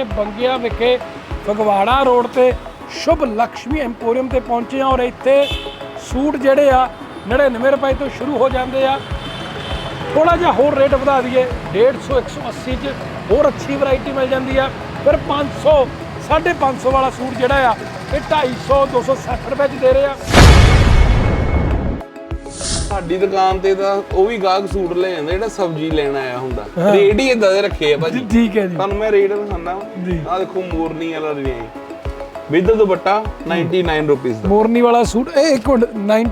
ਸਮੇਂ ਬੰਗਿਆ ਵਿਖੇ ਫਗਵਾੜਾ ਰੋਡ ਤੇ ਸ਼ੁਭ ਲక్ష్ਮੀ ਐਂਪੋਰੀਅਮ ਤੇ ਪਹੁੰਚੇ ਹਾਂ ਔਰ ਇੱਥੇ ਸੂਟ ਜਿਹੜੇ ਆ 99 ਰੁਪਏ ਤੋਂ ਸ਼ੁਰੂ ਹੋ ਜਾਂਦੇ ਆ। ਥੋੜਾ ਜਿਹਾ ਹੋਰ ਰੇਟ ਵਧਾ ਦਈਏ। 150 180 ਚ ਹੋਰ ਅੱਛੀ ਵੈਰਾਈਟੀ ਮਿਲ ਜਾਂਦੀ ਆ। ਫਿਰ 500 550 ਵਾਲਾ ਸੂਟ ਜਿਹੜਾ ਆ, ਇਹ 250 260 ਰੁਪਏ ਚ ਦੇ ਰਹੇ ਆ। ਸਾਡੀ ਦੁਕਾਨ ਤੇ ਤਾਂ ਉਹ ਵੀ ਗਾਹਕ ਸੂਟ ਲੈ ਜਾਂਦਾ ਜਿਹੜਾ ਸਬਜ਼ੀ ਲੈਣ ਆਇਆ ਹੁੰਦਾ। ਰੇਟ ਹੀ ਇਦਾਂ ਦੇ ਰੱਖੇ ਆ ਭਾਜੀ। ਠੀਕ ਹੈ ਜੀ। ਤੁਹਾਨੂੰ ਮੈਂ ਰੇਟ ਜੀ। ਆ ਦੇਖੋ ਮੋਰਨੀ ਵਾਲਾ ਡਿਜ਼ਾਈਨ ਵਿਦ ਦੁਪੱਟਾ 99 ਰੁਪਏ ਦਾ। ਮੋਰਨੀ ਵਾਲਾ ਸੂਟ ਇਹ ਇੱਕ ਮਿੰਟ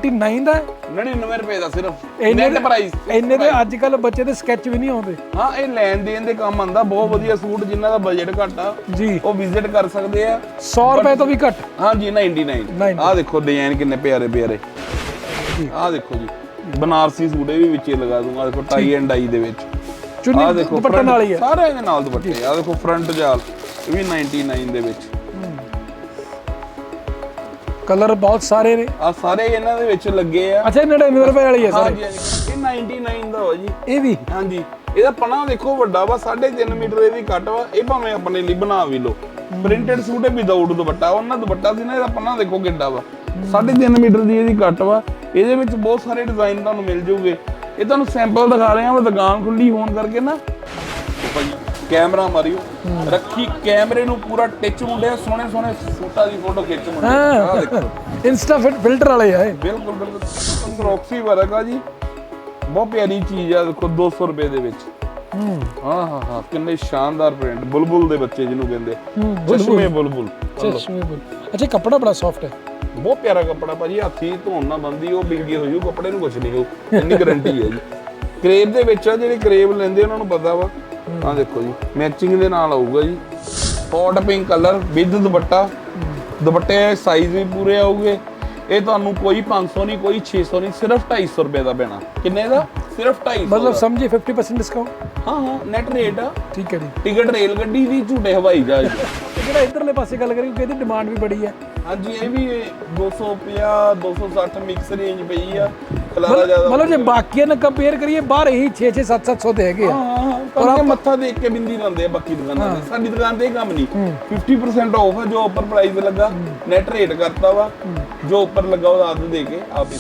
99 ਦਾ? ਹੈ? 99 ਰੁਪਏ ਦਾ ਸਿਰਫ। ਨੈਟ ਪ੍ਰਾਈਸ ਇੰਨੇ ਦੇ ਅੱਜ ਕੱਲ ਬੱਚੇ ਦੇ ਸਕੈਚ ਵੀ ਨਹੀਂ ਆਉਂਦੇ। ਹਾਂ ਇਹ ਲੈਣ ਦੇਣ ਦੇ ਕੰਮ ਆਂਦਾ ਬਹੁਤ ਵਧੀਆ ਸੂਟ ਜਿਨ੍ਹਾਂ ਦਾ ਬਜਟ ਘੱਟ ਆ। ਜੀ। ਉਹ ਵਿਜ਼ਿਟ ਕਰ ਸਕਦੇ ਆ। 100 ਰੁਪਏ ਤੋਂ ਵੀ ਘੱਟ। ਹਾਂ ਜੀ 99 99 ਆਹ ਦੇਖੋ ਡਿਜ਼ਾਈਨ ਕਿੰਨੇ ਪਿਆਰੇ ਪਿਆਰੇ ਆਹ ਦੇਖੋ ਜੀ। ਬਨਾਰਸੀ ਸੂਟ ਇਹ ਵੀ ਵਿੱਚੇ ਲਗਾ ਦੂੰਗਾ ਦੇਖੋ ਟਾਈ ਐਂਡ ਡਾਈ ਦੇ ਵਿੱਚ। ਚੁੰਨੀ ਆਹ ਦੇਖੋ ਦੁਪੱਟੇ front- ਨਾਲ ਹੀ। ਹੈ ਸਾਰੇ ਇਹਦੇ ਨਾਲ ਦੁਪੱਟੇ ਆਹ ਦੇਖੋ ਫਰੰਟ ਜਾਲ ਇਹ ਵੀ 99 ਦੇ ਵਿੱਚ। ਕਲਰ ਬਹੁਤ ਸਾਰੇ ਨੇ। ਆ ਸਾਰੇ ਇਹਨਾਂ ਦੇ ਵਿੱਚ ਲੱਗੇ ਆ। ਅੱਛਾ ਇਹ 99 ਰੁਪਏ ਵਾਲੀ ਹੈ ਸਾਰੇ ਹਾਂਜੀ ਹਾਂਜੀ। ਇਹ 99 ਦਾ ਵਾ ਜੀ। ਇਹ ਵੀ? ਹਾਂਜੀ। ਇਹਦਾ ਪਣਾ ਦੇਖੋ ਵੱਡਾ ਵਾ 3.5 ਮੀਟਰ ਇਹਦੀ ਕੱਟ ਵਾ। ਇਹ ਭਾਵੇਂ ਆਪਣੇ ਲਈ ਬਣਾ ਵੀ ਲਓ। ਪ੍ਰਿੰਟਡ ਸੂਟ ਹੈ ਵਿਦਆਊਟ ਦੁਪੱਟਾ ਉਹਨਾਂ ਦੁਪੱਟਾ ਸੀ ਨਾ ਇਹਦਾ ਪਣਾ ਦੇਖੋ ਕਿੱਡਾ ਵਾ। 3.5 ਮੀਟਰ ਦੀ ਇਹਦੀ ਕੱਟ ਵਾ। ਇਹਦੇ ਵਿੱਚ ਬਹੁਤ ਸਾਰੇ ਡਿਜ਼ਾਈਨ ਤੁਹਾਨੂੰ ਮਿਲ ਜਾਊਗੇ ਇਹ ਤੁਹਾਨੂੰ ਸੈਂਪਲ ਦਿਖਾ ਰਹੇ ਹਾਂ ਮੈਂ ਦੁਕਾਨ ਖੁੱਲੀ ਹੋਣ ਕਰਕੇ ਨਾ। ਭਾਈ ਕੈਮਰਾ ਮਾਰਿਓ। ਰੱਖੀ ਕੈਮਰੇ ਨੂੰ ਪੂਰਾ ਟਿਚ ਮੁੰਡਿਆ ਸੋਹਣੇ ਸੋਹਣੇ ਸੂਟਾਂ ਦੀ ਫੋਟੋ ਖਿੱਚ ਮੁੰਡੇ। ਆਹ ਦੇਖੋ। ਇੰਸਟਾ ਫਿਲਟਰ ਵਾਲੇ ਆ ਬਿਲਕੁਲ ਬਿਲਕੁਲ। ਅੰਦਰੋਕਸੀ ਵਰਕ ਆ ਜੀ। ਬਹੁਤ ਪਿਆਰੀ ਚੀਜ਼ ਆ ਦੇਖੋ 200 ਰੁਪਏ ਦੇ ਵਿੱਚ। ਹੂੰ। ਹਾਂ ਹਾਂ ਕਿੰਨੇ ਸ਼ਾਨਦਾਰ ਪ੍ਰਿੰਟ ਬੁਲਬੁਲ ਦੇ ਬੱਚੇ ਜਿਹਨੂੰ ਕਹਿੰਦੇ। ਚਸ਼ਮੇ ਬੁਲਬੁਲ। ਚਸ਼ਮੇ ਬੁਲ ਅੱਛਾ ਕੱਪੜਾ ਬੜਾ ਸੌਫਟ ਹੈ। ਬਹੁਤ ਪਿਆਰਾ ਕੱਪੜਾ ਭਾਜੀ, ਹੱਥੀ ਧੋਣ ਨਾ ਬੰਦੀ ਉਹ ਬਿੰਗੀ ਹੋ ਜੂ ਕੱਪੜੇ ਨੂੰ ਕੁਝ ਨਹੀਂ ਹੋ ਇੰਨੀ ਗਾਰੰਟੀ ਹੈ ਜੀ। ਕਰੇਬ ਦੇ ਵਿੱਚ ਆ ਜਿਹੜੇ ਕਰੇਬ ਲੈਂਦੇ ਉਹਨਾਂ ਨੂੰ ਪਤਾ ਵਾ। ਆਹ ਦੇਖੋ ਜੀ ਮੈਚਿੰਗ ਦੇ ਨਾਲ ਆਊਗਾ ਜੀ। ਹੌਟ ਪਿੰਕ ਕਲਰ ਵਿਦ ਦੁਪੱਟਾ। ਦੁਪੱਟੇ ਸਾਈਜ਼ ਵੀ ਪੂਰੇ ਆਉਗੇ ਇਹ ਤੁਹਾਨੂੰ ਕੋਈ 500 ਨਹੀਂ, ਕੋਈ 600 ਨਹੀਂ, ਸਿਰਫ 250 ਰੁਪਏ ਦਾ ਪੈਣਾ। ਕਿੰਨੇ ਦਾ? ਸਿਰਫ 250 ਮਤਲਬ। ਸਮਝੀ 50% ਡਿਸਕਾਊਂਟ ਹਾਂ ਹਾਂ ਨੈਟ ਰੇਟ ਆ। ਠੀਕ ਹੈ ਜੀ। ਟਿਕਟ ਰੇਲ ਗੱਡੀ ਦੀ ਝੂਟੇ ਹਵਾਈ ਜਹਾਜ਼। ਜਿਹੜਾ ਇਧਰਲੇ ਪਾਸੇ ਗੱਲ ਕਰੀ ਕਿਉਂਕਿ ਇਹਦੀ ਡਿਮਾਂਡ ਵੀ ਬੜੀ ਹੈ। ਹਾਂਜੀ ਇਹ ਵੀ 250 260 ਮਿਕਸ ਰੇਂਜ ਪਈ ਆ। ਖਲਾਰਾ ਜ਼ਿਆਦਾ ਮਤਲਬ ਜੇ ਬਾਕੀਆਂ ਨਾਲ ਕੰਪੇਅਰ ਕਰੀਏ ਬਾਹਰ ਇਹੀ 6 6 7 700 ਦੇ ਹੈਗੇ ਆ। ਹਾਂ ਹਾਂ ਪਰ ਇਹ ਮੱਥਾ ਦੇਖ ਕੇ ਬਿੰਦੀ ਲਾਉਂਦੇ ਆ ਬਾਕੀ ਦੁਕਾਨਾਂ ਤੇ। ਸਾਡੀ ਦੁਕਾਨ ਤੇ ਇਹ ਕੰਮ ਨਹੀਂ। 50% ਆਫ ਹੈ ਜੋ ਉੱਪਰ ਪ੍ਰਾਈਸ ਲੱਗਾ ਨੈਟ ਰੇਟ ਕਰਤਾ ਵਾ। ਜੋ ਉੱਪਰ ਲੱਗਾ ਉਹ ਆਦ ਦੇ ਕੇ ਆਪ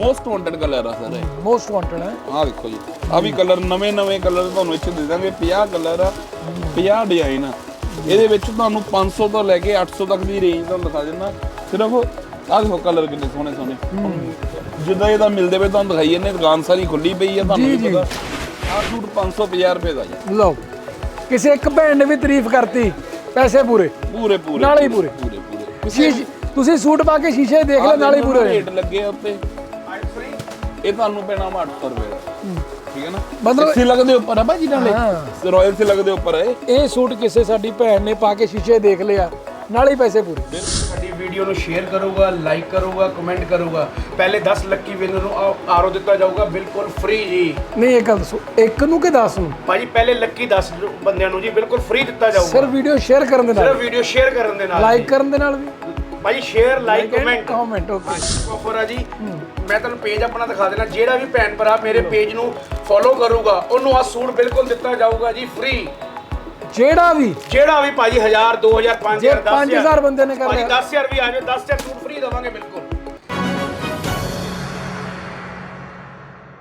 ਮੋਸਟ ਵਾਂਟਡ ਕਲਰ ਆ ਸਰ ਇਹ। ਮੋਸਟ ਵਾਂਟਡ ਹੈ ਆਹ ਦੇਖੋ ਜੀ। ਆ ਵੀ ਕਲਰ ਨਵੇਂ ਨਵੇਂ ਕਲਰ ਤੁਹਾਨੂੰ ਇੱਥੇ ਦੇ ਦਾਂਗੇ। 50 ਕਲਰ ਆ 50 ਡਿਜ਼ਾਈਨ ਆ। ਇਹਦੇ ਵਿੱਚ ਤੁਹਾਨੂੰ 500 ਤੋਂ ਲੈ ਕੇ 800 ਤੱਕ ਦੀ ਰੇਂਜ ਤੁਹਾਨੂੰ ਦਿਖਾ ਦਿੰਦਾ। ਸਿਰਫ ਆਹ ਦੇਖੋ ਕਲਰ ਕਿੰਨੇ ਸੋਹਣੇ ਸੋਹਣੇ। ਜਿੱਦਾਂ ਇਹਦਾ ਮਿਲਦੇ ਪਏ ਤੁਹਾਨੂੰ ਦਿਖਾਈ ਜਾਂਦੇ ਦੁਕਾਨ ਸਾਰੀ ਖੁੱਲੀ ਪਈ ਆ ਤੁਹਾਨੂੰ ਜੀ, ਵੀ ਜੀ। ਪਤਾ। ਆਹ ਸੂਟ 550 ਰੁਪਏ ਦਾ ਜੀ। ਲਓ ਕਿਸੇ ਇੱਕ ਭੈਣ ਨੇ ਵੀ ਤਾਰੀਫ ਕਰਤੀ ਪੈਸੇ ਪੂਰੇ। ਪੂਰੇ ਪੂਰੇ ਨਾਲੇ ਹੀ ਪੂਰੇ। ਪੂਰੇ ਸ਼ੀਸ਼- ਤੁਸੀਂ ਸੂਟ ਪਾ ਕੇ ਸ਼ੀਸ਼ੇ ਦੇਖ ਲੈ ਨਾਲੇ ਹੀ ਪੂਰੇ। ਰੇਟ ਲੱਗੇ ਆ ਉੱਤੇ। ਇਹ ਤੁਹਾਨੂੰ ਪੈਣਾ ਵਾ 800 ਰੁਪਏ ਦਾ। ਠੀਕ ਹੈ ਨਾ? ਮਤਲਬ- ਸਿਲਕ ਦੇ ਉੱਪਰ ਆ ਭਾਜੀ ਨਾਲੇ? ਹਾਂ। ਰਾਇਲ ਸਿਲਕ ਦੇ ਉੱਪਰ ਹੈ ਇਹ। ਸੂਟ ਕਿਸੇ ਸਾਡੀ ਭੈਣ ਨੇ ਪਾ ਕੇ ਸ਼ੀਸ਼ੇ ਦੇਖ ਲਿਆ ਨਾਲੇ ਹੀ ਪੈਸੇ ਪੂਰੇ। ਵੀਡੀਓ ਨੂੰ ਸ਼ੇਅਰ ਕਰੂਗਾ ਲਾਈਕ ਕਰੂਗਾ ਕਮੈਂਟ ਕਰੂਗਾ। ਪਹਿਲੇ 10 ਲੱਕੀ ਵਿਨਰ ਨੂੰ ਆ- ਆਰੋ ਦਿੱਤਾ ਜਾਊਗਾ ਬਿਲਕੁਲ ਫ੍ਰੀ ਜੀ। ਨਹੀਂ ਇਹ ਗੱਲ ਦੱਸੋ ਇੱਕ ਨੂੰ ਕਿ 10 ਨੂੰ? ਭਾਜੀ ਪਹਿਲੇ ਲੱਕੀ 10 ਬੰਦਿਆਂ ਨੂੰ ਜੀ ਬਿਲਕੁਲ ਫ੍ਰੀ ਦਿੱਤਾ ਜਾਊਗਾ। ਸਿਰਫ ਵੀਡੀਓ ਸ਼ੇਅਰ ਕਰਨ ਦੇ ਸਿਰਫ ਨਾਲ ਵੀਡੀਓ ਸ਼ੇਅਰ ਕਰਨ ਦੇ ਨਾਲ ਲਾਈਕ ਕਰਨ ਦੇ ਨਾਲ ਵੀ? ਭਾਜੀ share like comment comment okay offer ਆ ਜੀ। ਮੈਂ ਤੁਹਾਨੂੰ ਪੇਜ ਆਪਣਾ ਦਿਖਾ ਦੇਣਾ ਜਿਹੜਾ ਵੀ ਭੈਣ ਭਰਾ ਮੇਰੇ ਪੇਜ ਨੂੰ ਫੋਲੋ ਕਰੂਗਾ ਉਹਨੂੰ ਆ ਸੂਟ ਬਿਲਕੁਲ ਦਿੱਤਾ ਜਾਊਗਾ ਜੀ ਫ੍ਰੀ ਜਿਹੜਾ ਵੀ ਜਿਹੜਾ ਵੀ ਭਾਜੀ 1000 2000 ਜੇ 5000 5000 ਬੰਦੇ ਨੇ ਕਰ ਭਾਜੀ ਲਿਆ। 10000 ਵੀ ਆ ਜਾਵੇ 10000 ਸੂਟ ਫ੍ਰੀ ਦੇਵਾਂਗੇ ਬਿਲਕੁਲ।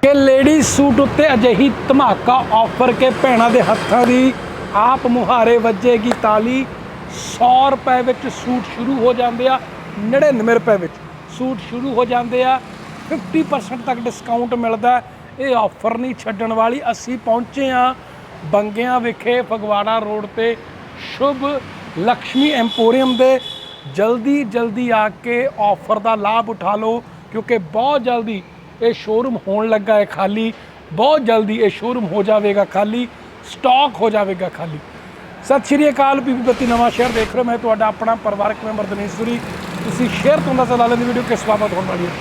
ਕਿ ਲੇਡੀ ਸੂਟ ਉੱਤੇ ਅਜਿਹੀ ਧਮਾਕਾ ਆਫਰ ਕੇ ਭੈਣਾਂ ਦੇ ਹੱਥਾਂ ਦੀ ਆਪ ਮੁਹਾਰੇ ਵੱਜੇਗੀ ਤਾਲੀ। 100 ਰੁਪਏ ਵਿੱਚ ਸੂਟ ਸ਼ੁਰੂ ਹੋ ਜਾਂਦੇ ਆ 99 ਰੁਪਏ ਵਿੱਚ ਸੂਟ ਸ਼ੁਰੂ ਹੋ ਜਾਂਦੇ ਆ। 50% ਤੱਕ ਡਿਸਕਾਊਂਟ ਮਿਲਦਾ। ਇਹ ਆਫਰ ਨਹੀਂ ਛੱਡਣ ਵਾਲੀ। ਅਸੀਂ ਪਹੁੰਚੇ ਆ ਬੰਗਿਆਂ ਵਿਖੇ ਫਗਵਾੜਾ ਰੋਡ ਤੇ ਸ਼ੁਭ ਲక్ష్ਮੀ ਐਮਪੋਰੀਅਮ ਦੇ ਜਲਦੀ ਜਲਦੀ ਆ ਕੇ ਆਫਰ ਦਾ ਲਾਭ ਉਠਾ ਲਓ, ਕਿਉਂਕਿ ਬਹੁਤ ਜਲਦੀ ਇਹ ਸ਼ੋਰੂਮ ਹੋਣ ਲੱਗਾ ਹੈ ਖਾਲੀ। ਬਹੁਤ ਜਲਦੀ ਇਹ ਸ਼ੋਰੂਮ ਹੋ ਜਾਵੇਗਾ ਖਾਲੀ, ਸਟਾਕ ਹੋ ਜਾਵੇਗਾ ਖਾਲੀ। ਸਤਿ ਸ਼੍ਰੀ ਅਕਾਲ, ਬੀਬੀ ਬੱਤੀ, ਨਵਾਂ ਸ਼ਹਿਰ ਦੇਖ ਰਹੇ ਮੈਂ ਤੁਹਾਡਾ ਆਪਣਾ ਪਰਿਵਾਰਕ ਮੈਂਬਰ ਦਿਨੇਸ਼ਵਰੀ ਤੁਸੀਂ ਸ਼ੇਅਰ ਤੋਂ ਅੰਦਾਜ਼ਾ ਲਾ ਲੈਂਦੇ ਵੀਡੀਓ ਕਿਸ ਬਾਬਤ ਹੋਣ ਵਾਲੀ ਹੈ।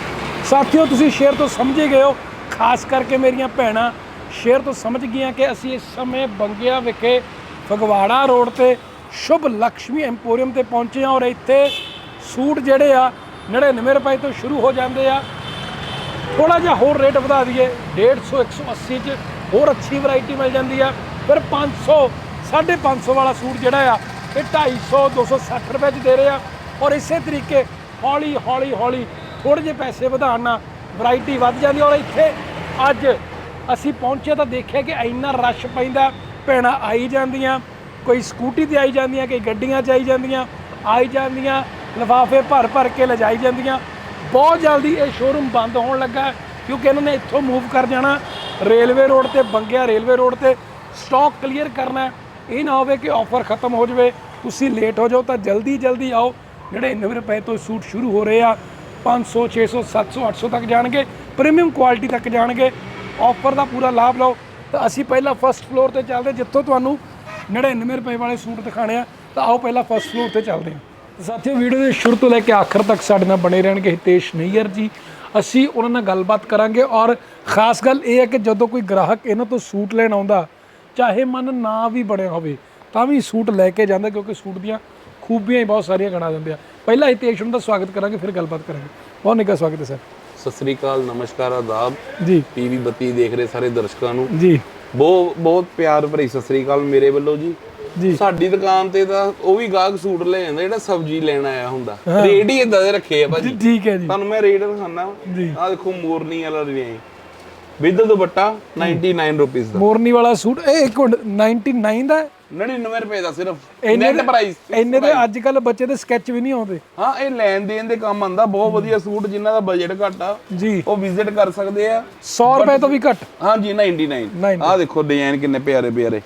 ਸਾਥੀਓ, ਤੁਸੀਂ ਸ਼ੇਅਰ ਤੋਂ ਸਮਝੇ ਗਏ ਹੋ, ਖਾਸ ਕਰਕੇ ਮੇਰੀਆਂ ਭੈਣਾਂ ਸ਼ੇਅਰ ਤੋਂ ਸਮਝ ਗਈਆਂ ਕਿ ਅਸੀਂ ਇਸ ਸਮੇਂ ਬੰਗਿਆ ਵਿਖੇ ਫਗਵਾੜਾ ਰੋਡ ਤੇ ਸ਼ੁਭ ਲక్ష్ਮੀ ਐਮਪੋਰੀਅਮ ਤੇ ਪਹੁੰਚੇ ਹਾਂ ਔਰ ਇੱਥੇ ਸੂਟ ਜਿਹੜੇ ਆ 99 ਰੁਪਏ ਤੋਂ ਸ਼ੁਰੂ ਹੋ ਜਾਂਦੇ ਆ। ਥੋੜਾ ਜਿਹਾ ਹੋਰ ਰੇਟ ਵਧਾ ਦਈਏ 150 180 ਚ ਹੋਰ ਅੱਛੀ ਵੈਰਾਈਟੀ ਮਿਲ ਜਾਂਦੀ ਆ। ਫਿਰ 500 550 ਵਾਲਾ ਸੂਟ ਜਿਹੜਾ ਆ, ਇਹ 250 260 ਰੁਪਏ ਚ ਦੇ ਰਹੇ ਆ। ਔਰ ਇਸੇ ਤਰੀਕੇ ਹੌਲੀ ਹੌਲੀ ਹੌਲੀ ਥੋੜੇ ਜਿਹੇ ਪੈਸੇ ਵਧਾਉਣ ਨਾਲ ਵੈਰਾਈਟੀ ਵੱਧ ਜਾਂਦੀ ਔਰ ਇੱਥੇ ਅੱਜ ਅਸੀਂ ਪਹੁੰਚੇ ਤਾਂ ਦੇਖਿਆ ਕਿ ਇੰਨਾ ਰਸ਼ ਪੈਂਦਾ, ਭੈਣਾਂ ਆਈ ਜਾਂਦੀਆਂ, ਕੋਈ ਸਕੂਟੀ ਤੇ ਆਈ ਜਾਂਦੀਆਂ, ਕੋਈ ਗੱਡੀਆਂ 'ਚ ਆਈ ਜਾਂਦੀਆਂ ਆਈ ਜਾਂਦੀਆਂ, ਲਿਫਾਫੇ ਭਰ ਭਰ ਕੇ ਲਿਜਾਈ ਜਾਂਦੀਆਂ। ਬਹੁਤ ਜਲਦੀ ਇਹ ਸ਼ੋਰੂਮ ਬੰਦ ਹੋਣ ਲੱਗਾ ਕਿਉਂਕਿ ਇਹਨਾਂ ਨੇ ਇੱਥੋਂ ਮੂਵ ਕਰ ਜਾਣਾ, ਰੇਲਵੇ ਰੋਡ ਤੇ ਬੰਗਿਆ ਰੇਲਵੇ ਰੋਡ ਤੇ। ਸਟਾਕ ਕਲੀਅਰ ਕਰਨਾ ਇਹ ਨਾ ਹੋਵੇ ਕਿ ਆਫਰ ਖਤਮ ਹੋ ਜਾਵੇ, ਤੁਸੀਂ ਲੇਟ ਹੋ ਜਾਓ ਤਾਂ ਜਲਦੀ ਜਲਦੀ ਆਓ। 99 ਰੁਪਏ ਤੋਂ ਸੂਟ ਸ਼ੁਰੂ ਹੋ ਰਹੇ ਆ 500 600 700 800 ਤੱਕ ਜਾਣਗੇ ਪ੍ਰੀਮੀਅਮ ਕੁਆਲਿਟੀ ਤੱਕ ਜਾਣਗੇ। ਆਫਰ ਦਾ ਪੂਰਾ ਲਾਭ ਲਓ। ਤਾਂ ਅਸੀਂ ਪਹਿਲਾਂ ਫਸਟ ਫਲੋਰ ਤੇ ਚੱਲਦੇ ਜਿੱਥੋਂ ਤੁਹਾਨੂੰ 99 ਰੁਪਏ ਵਾਲੇ ਸੂਟ ਦਿਖਾਣੇ ਆ। ਤਾਂ ਆਓ ਪਹਿਲਾਂ ਫਸਟ ਫਲੋਰ ਤੇ ਚੱਲਦੇ ਹਾਂ। ਸਾਥੀਓ ਵੀਡੀਓ ਦੇ ਸ਼ੁਰੂ ਤੋਂ ਲੈ ਕੇ ਆਖਰ ਤੱਕ ਸਾਡੇ ਨਾਲ ਬਣੇ ਰਹਿਣਗੇ ਹਿਤੇਸ਼ ਨਈਅਰ ਜੀ। ਅਸੀਂ ਉਹਨਾਂ ਨਾਲ ਗੱਲਬਾਤ ਕਰਾਂਗੇ ਔਰ ਖਾਸ ਗੱਲ ਇਹ ਹੈ ਕਿ ਜਦੋਂ ਕੋਈ ਗ੍ਰਾਹਕ ਇਹਨਾਂ ਤੋਂ ਸੂਟ ਲੈਣ ਆਉਂਦਾ, ਚਾਹੇ ਮਨ ਨਾ ਵੀ ਬਣਿਆ ਹੋਵੇ, ਤਾਂ ਵੀ ਸੂਟ ਲੈ ਕੇ ਜਾਂਦਾ ਕਿਉਂਕਿ ਸੂਟ ਦੀਆਂ ਖੂਬੀਆਂ ਹੀ ਬਹੁਤ ਸਾਰੀਆਂ ਗਣਾ ਦਿੰਦੇ ਆ। ਪਹਿਲਾਂ ਹਿਤੇਸ਼ ਨੂੰ ਦਾ ਸਵਾਗਤ ਕਰਾਂਗੇ, ਫਿਰ ਗੱਲਬਾਤ ਕਰਾਂਗੇ। ਬਹੁਤ ਨਿੱਘਾ ਸਵਾਗਤ ਹੈ, ਸਰ। ਸਤਿ ਸ੍ਰੀ ਅਕਾਲ ਨਮਸਕਾਰ ਆਦਾਬ। ਜੀ। ਟੀਵੀ ਬੱਤੀ ਦੇਖ ਰਹੇ ਸਾਰੇ ਦਰਸ਼ਕਾਂ ਨੂੰ। ਜੀ। ਬਹੁਤ ਬਹੁਤ ਪਿਆਰ ਭਰੀ ਸਤਿ ਸ੍ਰੀ ਅਕਾਲ ਮੇਰੇ ਵੱਲੋਂ ਜੀ। ਜੀ। ਸਾਡੀ ਦੁਕਾਨ ਤੇ ਤਾਂ ਉਹ ਵੀ ਗਾਹਕ ਸੂਟ ਲੈ ਜਾਂਦਾ ਜਿਹੜਾ ਸਬਜ਼ੀ ਲੈਣ ਆਇਆ ਹੁੰਦਾ। ਰੇਟ ਹੀ ਇਦਾਂ ਦੇ ਰੱਖੇ ਆ ਭਾਜੀ। ਠੀਕ ਹੈ ਜੀ। ਤੁਹਾਨੂੰ ਮੈਂ ਰੇਟ ਦਿਖਾਣਾ। ਆਹ ਦੇਖੋ ਮੋਰਨੀ ਵਾਲਾ ਡਿਜ਼ਾਈਨ ਵਿਦ ਦੁਪੱਟਾ 99 ਰੁਪਏ ਦਾ। ਮੋਰਨੀ ਵਾਲਾ ਸੂਟ ਇਹ ਇੱਕ ਮਿੰਟ 99 ਦਾ ਹੈ? 99 ਰੁਪਏ ਦਾ ਸਿਰਫ। ਨੈਟ ਪ੍ਰਾਈਸ ਇੰਨੇ ਦੇ ਅੱਜ ਕੱਲ ਬੱਚੇ ਦੇ ਸਕੈਚ ਵੀ ਨਹੀਂ ਆਉਂਦੇ। ਹਾਂ ਇਹ ਲੈਣ ਦੇਣ ਦੇ ਕੰਮ ਆਂਦਾ ਬਹੁਤ ਵਧੀਆ ਸੂਟ ਜਿਨ੍ਹਾਂ ਦਾ ਬਜਟ ਘੱਟ ਆ ਜੀ। ਉਹ ਵਿਜ਼ਿਟ ਕਰ ਸਕਦੇ ਆ। 100 ਰੁਪਏ ਤੋਂ ਵੀ ਘੱਟ। ਹਾਂਜੀ 99 99 ਆਹ ਦੇਖੋ ਡਿਜ਼ਾਈਨ ਕਿੰਨੇ ਪਿਆਰੇ ਪਿਆਰੇ।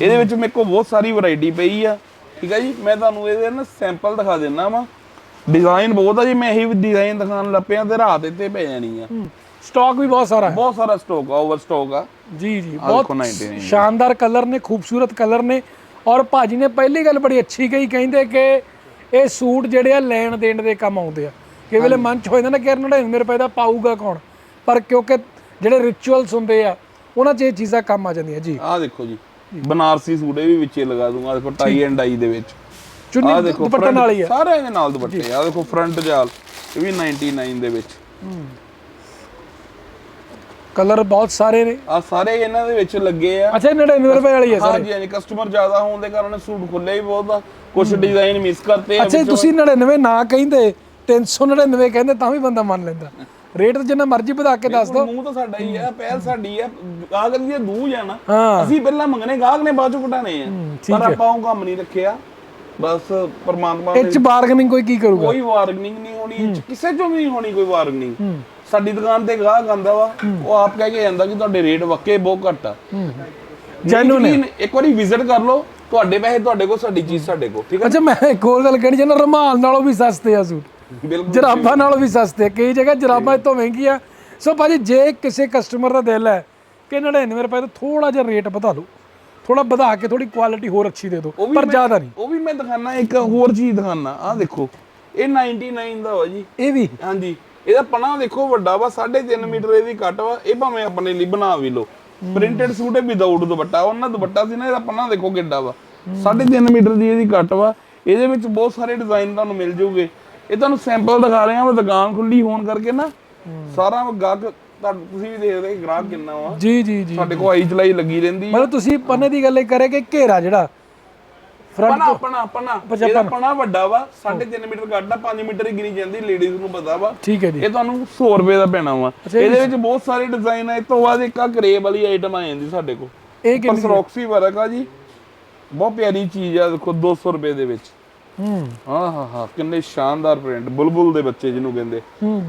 ਇਹਦੇ ਵਿੱਚ ਮੇਰੇ ਕੋਲ ਬਹੁਤ ਸਾਰੀ ਵੈਰਾਈਟੀ ਪਈ ਆ। ਠੀਕ ਆ ਜੀ? ਮੈਂ ਤੁਹਾਨੂੰ ਇਹਦੇ ਨਾ ਸੈਂਪਲ ਦਿਖਾ ਦਿੰਦਾ ਵਾਂ। ਡਿਜ਼ਾਈਨ ਬਹੁਤ ਆ ਜੀ ਮੈਂ ਇਹੀ ਡਿਜ਼ਾਈਨ ਦਿਖਾਉਣ ਲੱਪਿਆ ਤੇ ਰਾਤ ਇੱਥੇ ਪੈ ਜਾਣੀ ਆ। ਸਟਾਕ ਵੀ ਬਹੁਤ ਸਾਰਾ ਹੈ। ਬਹੁਤ ਸਾਰਾ ਸਟਾਕ ਓਵਰ ਸਟਾਕ ਆ। ਜੀ ਜੀ ਬਹੁਤ ਦੇਖੋ 99 ਸ਼ਾਨਦਾਰ ਕਲਰ ਨੇ ਖੂਬਸੂਰਤ ਕਲਰ ਨੇ। ਔਰ ਭਾਜੀ ਨੇ ਪਹਿਲੀ ਗੱਲ ਬੜੀ ਅੱਛੀ ਕਹੀ ਕਹਿੰਦੇ ਕਿ ਇਹ ਸੂਟ ਜਿਹੜੇ ਆ ਲੈਣ ਦੇਣ ਦੇ ਕੰਮ ਆਉਂਦੇ ਆ। ਕਿ ਵੇਲੇ ਮਨ ਚ ਹੋ ਜਾਂਦਾ ਨਾ ਕਿ ਯਾਰ 99 ਰੁਪਏ ਦਾ ਪਾਊਗਾ ਕੌਣ? ਪਰ ਕਿਉਂਕਿ ਜਿਹੜੇ ਰਿਚੁਅਲਸ ਹੁੰਦੇ ਆ ਉਹਨਾਂ 'ਚ ਇਹ ਚੀਜ਼ਾਂ ਕੰਮ ਆ ਜਾਂਦੀਆਂ ਜੀ। ਆਹ ਦੇਖੋ ਜੀ ਬਨਾਰਸੀ ਸੂਟ ਇਹ ਵੀ ਵਿੱਚੇ ਲਗਾ ਦੂੰਗਾ ਦੇਖੋ ਟਾਈ ਐਂਡ ਡਾਈ ਦੇ ਵਿੱਚ। ਚੁੰਨੀ ਦੁਪੱਟੇ ਨਾਲ ਹੀ ਆ। ਸਾਰਿਆਂ ਦੇ ਨਾਲ ਦੁਪੱਟੇ ਆ ਦੇਖੋ ਫਰੰਟ ਜਾਲ ਇਹ ਵੀ 99 ਦੇ ਵਿੱਚ। ਕਲਰ ਬਹੁਤ ਸਾਰੇ ਨੇ। ਆ ਸਾਰੇ ਇਹਨਾਂ ਦੇ ਵਿੱਚ ਲੱਗੇ ਆ। ਅੱਛਾ ਇਹ 99 ਰੁਪਏ ਵਾਲੀ ਹੈ ਸਰ? ਹਾਂਜੀ ਹਾਂਜੀ ਕਸਟਮਰ ਜ਼ਿਆਦਾ ਹੋਣ ਦੇ ਕਾਰਨ ਸੂਟ ਖੁੱਲੇ ਹੀ ਬਹੁਤ ਆ। ਕੁਝ ਡਿਜ਼ਾਈਨ ਮਿਸ ਕਰਤੇ ਆ ਅੱਛਾ ਤੁਸੀਂ 99 ਨਾ ਕਹਿੰਦੇ 399 ਕਹਿੰਦੇ ਤਾਂ ਵੀ ਬੰਦਾ ਮੰਨ ਲੈਂਦਾ। ਰੇਟ ਤਾਂ ਜਿੰਨਾ ਮਰਜ਼ੀ ਵਧਾ ਕੇ ਦੱਸ ਦਿਓ। ਮੂੰਹ ਤਾਂ ਸਾਡਾ ਹੀ ਆ ਪਹਿਲ ਸਾਡੀ ਆ। ਗਾਹਕ ਦੀ ਦੂ ਜਾਣਾ ਅਸੀਂ ਪਹਿਲਾਂ ਮੰਗਣੇ ਗਾਹਕ ਨੇ ਬਾਅਦ ਚ ਘਟਾਣੇ ਆ। ਪਰ ਆਪਾਂ ਉਹ ਕੰਮ ਨਹੀਂ ਰੱਖਿਆ। ਬਸ ਪਰਮਾਤਮਾ ਇਹ ਚ ਬਾਰਗਨਿੰਗ ਕੋਈ ਕੀ ਕਰੂਗਾ? ਕੋਈ ਵਾਰਨਿੰਗ ਨਹੀਂ ਹੋਣੀ ਕਿਸੇ ਚੋਂ ਵੀ ਨਹੀਂ ਹੋਣੀ ਕੋਈ ਵਾਰਨਿੰਗ ਸਾਡੀ ਦੁਕਾਨ ਤੇ ਗਾਹਕ ਆਂਦਾ ਵਾ ਉਹ ਆਪ ਕਹਿ ਕੇ ਜਾਂਦਾ ਕਿ ਤੁਹਾਡੇ ਰੇਟ ਵੱਕੇ ਬਹੁਤ ਘੱਟ ਆ। ਨਹੀਂ, ਇੱਕ ਵਾਰੀ ਵਿਜ਼ਿਟ ਕਰ ਲਓ ਤੁਹਾਡੇ ਪੈਸੇ ਤੁਹਾਡੇ ਕੋਲ ਸਾਡੀ ਚੀਜ਼ ਸਾਡੇ ਕੋਲ ਠੀਕ ਹੈ ਅੱਛਾ ਮੈਂ ਇੱਕ ਹੋਰ ਗੱਲ ਕਹਿਣੀ ਚਾਹੁੰਦਾ ਰਮਾਲ ਨਾਲੋਂ ਵੀ ਸਸਤੇ ਆ ਸੂਟ। ਜਰਾਬਾਂ ਨਾਲੋਂ ਵੀ ਸਸਤੇ। ਕਈ ਜਗ੍ਹਾ ਜਰਾਬਾਂ ਇਤੋਂ ਮਹਿੰਗੀਆਂ। ਸੋ ਭਾਜੀ ਜੇ ਕਿਸੇ ਕਸਟਮਰ ਦਾ ਦਿਲ ਹੈ ਕਿ 99 ਰੁਪਏ ਤੋਂ ਥੋੜਾ ਜਿਹਾ ਰੇਟ ਵਧਾ ਲਓ ਥੋੜਾ ਵਧਾ ਕੇ ਥੋੜੀ ਕੁਆਲਿਟੀ ਹੋਰ ਅੱਛੀ ਦੇ ਦਿਓ ਪਰ ਜ਼ਿਆਦਾ ਨਹੀਂ। ਉਹ ਵੀ ਮੈਂ ਦਿਖਾਣਾ ਇੱਕ ਹੋਰ ਚੀਜ਼ ਦਿਖਾਣਾ ਆਹ ਦੇਖੋ ਇਹ 99 ਦਾ ਵਾ ਜੀ। ਇਹ ਵੀ? ਹਾਂਜੀ। ਇਹਦਾ ਪਣਾ ਦੇਖੋ ਵੱਡਾ ਵਾ 3.5 ਮੀਟਰ ਇਹਦੀ ਕੱਟ ਵਾ ਇਹ ਭਾਵੇਂ ਆਪਣੇ ਲਈ ਬਣਾ ਵੀ ਲਓ। ਪ੍ਰਿੰਟਡ ਸੂਟ ਹੈ ਵਿਦਆਊਟ ਦੁਪੱਟਾ ਉਹਨਾਂ ਦੁਪੱਟਾ ਸੀ ਨਾ ਇਹਦਾ ਪਣਾ ਦੇਖੋ ਕਿੱਡਾ ਵਾ। 3.5 ਮੀਟਰ ਦੀ ਇਹਦੀ ਕੱਟ ਵਾ ਇਹਦੇ ਵਿੱਚ ਬਹੁਤ ਸਾਰੇ ਡਿਜ਼ਾਈਨ ਤੁਹਾਨੂੰ ਮਿਲ ਜੂਗੇ। ਇਹ ਤੁਹਾਨੂੰ ਸੈਂਪਲ ਦਿਖਾ ਰਹੇ ਹਾਂ ਮੈਂ ਦੁਕਾਨ ਖੁੱਲੀ ਹੋਣ ਕਰਕੇ ਨਾ ਸਾਰਾ ਗਾਹਕ ਤੁਸੀਂ ਵੀ ਦੇਖਦੇ ਗ੍ਰਾਹਕ ਕਿੰਨਾ ਵਾ। ਜੀ ਜੀ ਜੀ ਸਾਡੇ ਕੋਲ ਆਈ ਚਲਾਈ ਲੱਗੀ ਰਹਿੰਦੀ। ਮਤਲਬ ਤੁਸੀਂ ਪੰਨੇ ਦੀ ਗੱਲ ਇਹ ਕਰੇ ਕਿ ਘੇਰਾ ਜਿਹੜਾ ਪਣਾ ਪਣਾ ਪਣਾ ਇਹਦਾ ਪਣਾ ਵੱਡਾ ਵਾ 3.5 ਮੀਟਰ ਆ 5 ਮੀਟਰ ਹੀ ਗਿਣੀ ਜਾਂਦੀ ਲੇਡੀਜ਼ ਨੂੰ ਪਤਾ ਵਾ। ਠੀਕ ਹੈ ਜੀ। ਇਹ ਤੁਹਾਨੂੰ 100 ਰੁਪਏ ਦਾ ਪੈਣਾ ਵਾ। ਇਹਦੇ ਵਿੱਚ ਬਹੁਤ ਸਾਰੇ ਡਿਜ਼ਾਈਨ ਆ ਇਸ ਤੋਂ ਬਾਅਦ ਇੱਕ ਆ ਕਰੇਬ ਵਾਲੀ ਆਈਟਮ ਆ ਜਾਂਦੀ ਸਾਡੇ ਕੋਲ। ਇਹ ਪਰ ਸਰੋਕਸੀ ਵਰਕ ਆ ਜੀ। ਬਹੁਤ ਪਿਆਰੀ ਚੀਜ਼ ਆ ਦੇਖੋ 200 ਰੁਪਏ ਦੇ ਵਿੱਚ। ਹੂੰ। ਹਾਂ ਹਾਂ ਹਾਂ ਕਿੰਨੇ ਸ਼ਾਨਦਾਰ ਪ੍ਰਿੰਟ ਬੁਲਬੁਲ ਦੇ ਬੱਚੇ ਜਿਹਨੂੰ ਕਹਿੰਦੇ।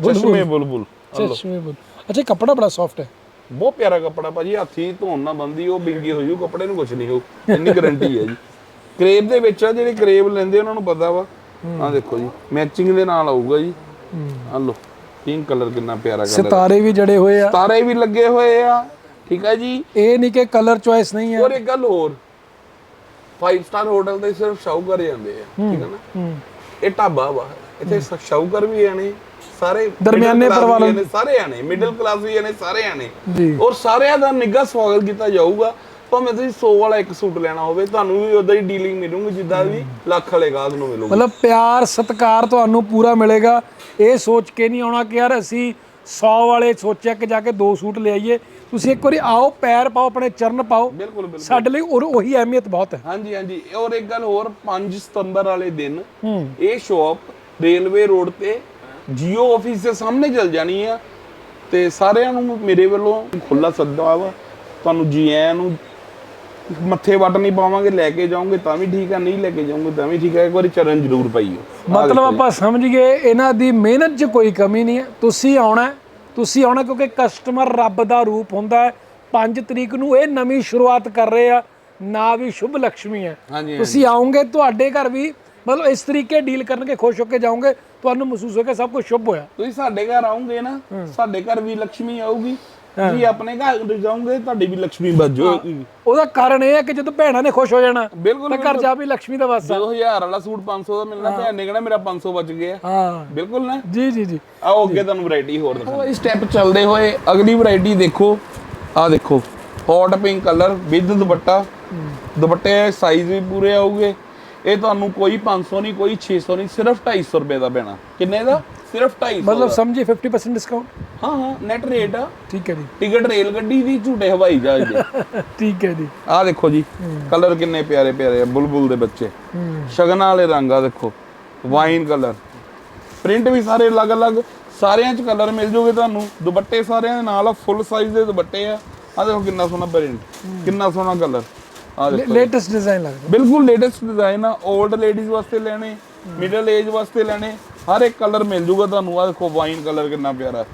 ਚਸ਼ਮੇ ਬੁਲਬੁਲ। ਚਸ਼ਮੇ ਬੁੱਲ ਅੱਛਾ ਕੱਪੜਾ ਬੜਾ ਸੌਫਟ ਹੈ। ਬਹੁਤ ਪਿਆਰਾ ਕੱਪੜਾ ਭਾਜੀ ਹੱਥੀ ਧੋਣ ਨਾਲ ਬੰਦੀ ਉਹ ਬਿੰਗੀ ਹੋ ਜੂ ਕੱਪੜੇ ਨੂੰ ਕੁਝ ਨਹੀਂ ਹੋ ਇੰਨੀ ਗਾਰੰਟੀ ਹੈ ਜੀ। ਕਰੇਬ ਦੇ ਵਿੱਚ ਆ ਜਿਹੜੇ ਕਰੇਬ ਲੈਂਦੇ ਉਹਨਾਂ ਨੂੰ ਪਤਾ ਵਾ। ਆਹ ਦੇਖੋ ਜੀ ਮੈਚਿੰਗ ਦੇ ਨਾਲ ਆਊਗਾ ਜੀ। ਆਹ ਲਓ ਪਿੰਕ ਕਲਰ ਕਿੰਨਾ ਪਿਆਰਾ ਕਲਰ ਸਿਤਾਰੇ ਵੀ ਜੜੇ ਹੋਏ ਆ। ਤਾਰੇ ਵੀ ਲੱਗੇ ਹੋਏ ਆ ਠੀਕ ਹੈ ਜੀ। ਇਹ ਨਹੀਂ ਕਿ ਕਲਰ ਚੁਆਇਸ ਨਹੀਂ ਹੈ ਔਰ ਇੱਕ ਗੱਲ ਹੋਰ 5 ਸਟਾਰ ਹੋਟਲ ਤੇ ਸਿਰਫ ਸ਼ਾਹੂਕਾਰ ਆਉਂਦੇ ਆ ਠੀਕ ਹੈ ਨਾ? ਇਹ ਢਾਬਾ ਵਾ ਇੱਥੇ ਸ਼ਾਹੂਕਾਰ ਵੀ ਆਣੇ ਸਾਰੇ ਦਰਮਿਆਨੇ ਪਰਿਵਾਰਾਂ ਆਣੇ, ਸਾਰੇ ਆਣੇ ਮਿਡਲ ਕਲਾਸ ਵੀ ਆਣੇ ਸਾਰੇ ਆਣੇ ਔਰ ਸਾਰਿਆਂ ਦਾ ਨਿੱਘਾ ਸਵਾਗਤ ਕੀਤਾ ਜਾਊਗਾ। ਭਾਵੇਂ ਤੁਸੀਂ 100 ਵਾਲਾ ਇੱਕ ਸੂਟ ਲੈਣਾ ਹੋਵੇ ਤੁਹਾਨੂੰ ਵੀ ਉਦਾਂ ਹੀ ਡੀਲਿੰਗ ਮਿਲੂਗੀ ਜਿੱਦਾਂ ਵੀ ਲੱਖ ਵਾਲੇ ਗਾਹਕ ਨੂੰ ਮਿਲੂਗੀ। ਮਤਲਬ ਪਿਆਰ ਸਤਿਕਾਰ ਤੁਹਾਨੂੰ ਪੂਰਾ ਮਿਲੇਗਾ। ਇਹ ਸੋਚ ਕੇ ਨਹੀਂ ਆਉਣਾ ਕਿ ਯਾਰ ਅਸੀਂ 100 ਵਾਲੇ ਸੋਚਿਆ ਕਿ ਜਾ ਕੇ ਦੋ ਸੂਟ ਲੈ ਆਈਏ। ਤੁਸੀਂ ਇੱਕ ਵਾਰੀ ਆਓ ਪੈਰ ਪਾਓ ਆਪਣੇ ਚਰਨ ਪਾਓ। ਬਿਲਕੁਲ ਬਿਲਕੁਲ। ਸਾਡੇ ਲਈ ਔਰ ਉਹੀ ਅਹਿਮੀਅਤ ਬਹੁਤ ਹੈ। ਹਾਂਜੀ ਹਾਂਜੀ। ਔਰ ਇੱਕ ਗੱਲ ਹੋਰ 5 ਸਤੰਬਰ ਵਾਲੇ ਦਿਨ ਇਹ ਸ਼ਾਪ ਰੇਲਵੇ ਰੋਡ ਤੇ ਜੀਓ ਆਫਿਸ ਦੇ ਸਾਹਮਣੇ ਚੱਲ ਜਾਣੀ ਆ। ਤੇ ਸਾਰਿਆਂ ਨੂੰ ਮੇਰੇ ਵੱਲੋਂ ਖੁੱਲਾ ਸੱਦਾ ਵਾ। ਤੁਹਾਨੂੰ ਜੀ ਆਇਆਂ ਨੂੰ ਮੱਥੇ ਵੱਟ ਨਹੀਂ ਪਾਵਾਂਗੇ ਲੈ ਕੇ ਜਾਓਗੇ ਤਾਂ ਵੀ ਠੀਕ ਆ ਨਹੀਂ ਲੈ ਕੇ ਜਾਓਗੇ ਤਾਂ ਵੀ ਠੀਕ ਆ ਇੱਕ ਵਾਰੀ ਚਰਨ ਜ਼ਰੂਰ ਪਾਈਓ। ਮਤਲਬ ਆਪਾਂ ਸਮਝੀਏ ਇਹਨਾਂ ਦੀ ਮਿਹਨਤ 'ਚ ਕੋਈ ਕਮੀ ਨਹੀਂ ਹੈ। ਤੁਸੀਂ ਆਉਣਾ ਤੁਸੀਂ ਆਉਣਾ ਕਿਉਂਕਿ ਕਸਟਮਰ ਰੱਬ ਦਾ ਰੂਪ ਹੁੰਦਾ ਹੈ। 5 ਤਰੀਕ ਨੂੰ ਇਹ ਨਵੀਂ ਸ਼ੁਰੂਆਤ ਕਰ ਰਹੇ ਆ ਨਾ ਵੀ ਸ਼ੁਭ ਲక్ష్ਮੀ ਹੈ। ਤੁਸੀਂ ਆਉਂਗੇ ਤੁਹਾਡੇ ਘਰ ਵੀ ਮਤਲਬ ਇਸ ਤਰੀਕੇ ਡੀਲ ਕਰਨਗੇ ਖੁਸ਼ ਹੋ ਕੇ ਜਾਓਗੇ ਤੁਹਾਨੂੰ ਮਹਿਸੂਸ ਹੋਏਗਾ ਸਭ ਕੁਝ ਸ਼ੁਭ ਹੋਇਆ। ਤੁਸੀਂ ਸਾਡੇ ਘਰ ਆਉਂਗੇ ਨਾ ਸਾਡੇ ਘਰ ਵੀ ਲక్ష్ਮੀ ਆਊਗੀ ਤੁਸੀਂ ਆਪਣੇ ਘਰ ਨੂੰ ਜਾਓਗੇ ਤੁਹਾਡੀ ਵੀ ਲక్ష్ਮੀ ਬਚ ਜਾਊਗੀ ਉਹਦਾ ਕਾਰਨ ਇਹ ਹੈ ਕਿ ਜਦੋਂ ਭੈਣਾਂ ਨੇ ਖੁਸ਼ ਹੋ ਜਾਣਾ ਤਾਂ ਘਰ ਜਾ ਵੀ ਲక్ష్ਮੀ ਦਾ ਵਾਸਾ 2000 ਵਾਲਾ ਸੂਟ 500 ਦਾ ਮਿਲਣਾ ਭੈਣ ਨੇ ਕਹਣਾ ਮੇਰਾ 500 ਬਚ ਗਿਆ। ਹਾਂ। ਬਿਲਕੁਲ ਨਾ? ਜੀ ਜੀ ਜੀ। ਆਓ ਅੱਗੇ ਤੁਹਾਨੂੰ ਵੈਰਾਈਟੀ ਹੋਰ ਦੱਸਾਂ ਇਸ ਸਟੈਪ ਚੱਲਦੇ ਹੋਏ ਅਗਲੀ ਵੈਰਾਈਟੀ ਦੇਖੋ। ਆ ਦੇਖੋ ਹੌਟ ਪਿੰਕ ਕਲਰ ਵਿਦ ਦੁਪੱਟਾ। ਦੁਪੱਟੇ ਸਾਈਜ਼ ਵੀ ਪੂਰੇ ਆਉਗੇ ਇਹ ਤੁਹਾਨੂੰ ਕੋਈ 500 ਨਹੀਂ ਕੋਈ 600 ਨਹੀਂ ਸਿਰਫ 250 ਰੁਪਏ ਦਾ ਪੈਣਾ। ਕਿੰਨੇ ਦਾ? ਸਿਰਫ 250 ਮਤਲਬ ਸਮਝੀ 50% ਡਿਸਕਾਊਂਟ ਹਾਂ ਹਾਂ ਨੈਟ ਰੇਟ ਆ। ਠੀਕ ਹੈ ਜੀ। ਟਿਕਟ ਰੇਲ ਗੱਡੀ ਦੀ ਝੂਟੇ ਹਵਾਈ ਜਹਾਜ਼ ਦੇ। ਠੀਕ ਹੈ ਜੀ। ਆਹ ਦੇਖੋ ਜੀ ਕਲਰ ਕਿੰਨੇ ਪਿਆਰੇ ਪਿਆਰੇ ਆ ਬੁਲਬੁਲ ਦੇ ਬੱਚੇ। ਸ਼ਗਨਾਂ ਵਾਲੇ ਰੰਗ ਆ ਦੇਖੋ ਵਾਈਨ ਕਲਰ ਪ੍ਰਿੰਟ ਵੀ ਸਾਰੇ ਅਲੱਗ-ਅਲੱਗ ਸਾਰਿਆਂ 'ਚ ਕਲਰ ਮਿਲ ਜੂਗੇ ਤੁਹਾਨੂੰ। ਦੁਪੱਟੇ ਸਾਰਿਆਂ ਦੇ ਨਾਲ ਆ ਫੁੱਲ ਸਾਈਜ਼ ਦੇ ਦੁਪੱਟੇ ਆ। ਆ ਦੇਖੋ ਕਿੰਨਾ ਸੋਹਣਾ ਪ੍ਰਿੰਟ ਕਿੰਨਾ ਸੋਹਣਾ ਕਲਰ ਆ ਦੇਖੋ ਲੇਟੈਸਟ ਡਿਜ਼ਾਈਨ ਲੱਗਦਾ। ਬਿਲਕੁਲ ਲੇਟੈਸਟ ਡਿਜ਼ਾਈਨ ਆ 올ਡ ਲੇਡੀਜ਼ ਵਾਸਤੇ ਲੈਣੇ ਮਿਡਲ ਏਜ ਵਾਸਤੇ ਲੈਣੇ। ਹਰ ਇੱਕ ਕਲਰ ਮਿਲ ਜੂਗਾ ਤੁਹਾਨੂੰ। ਆ ਦੇਖੋ ਵਾਈਨ ਕਲਰ ਕਿੰਨਾ ਪਿਆਰਾ।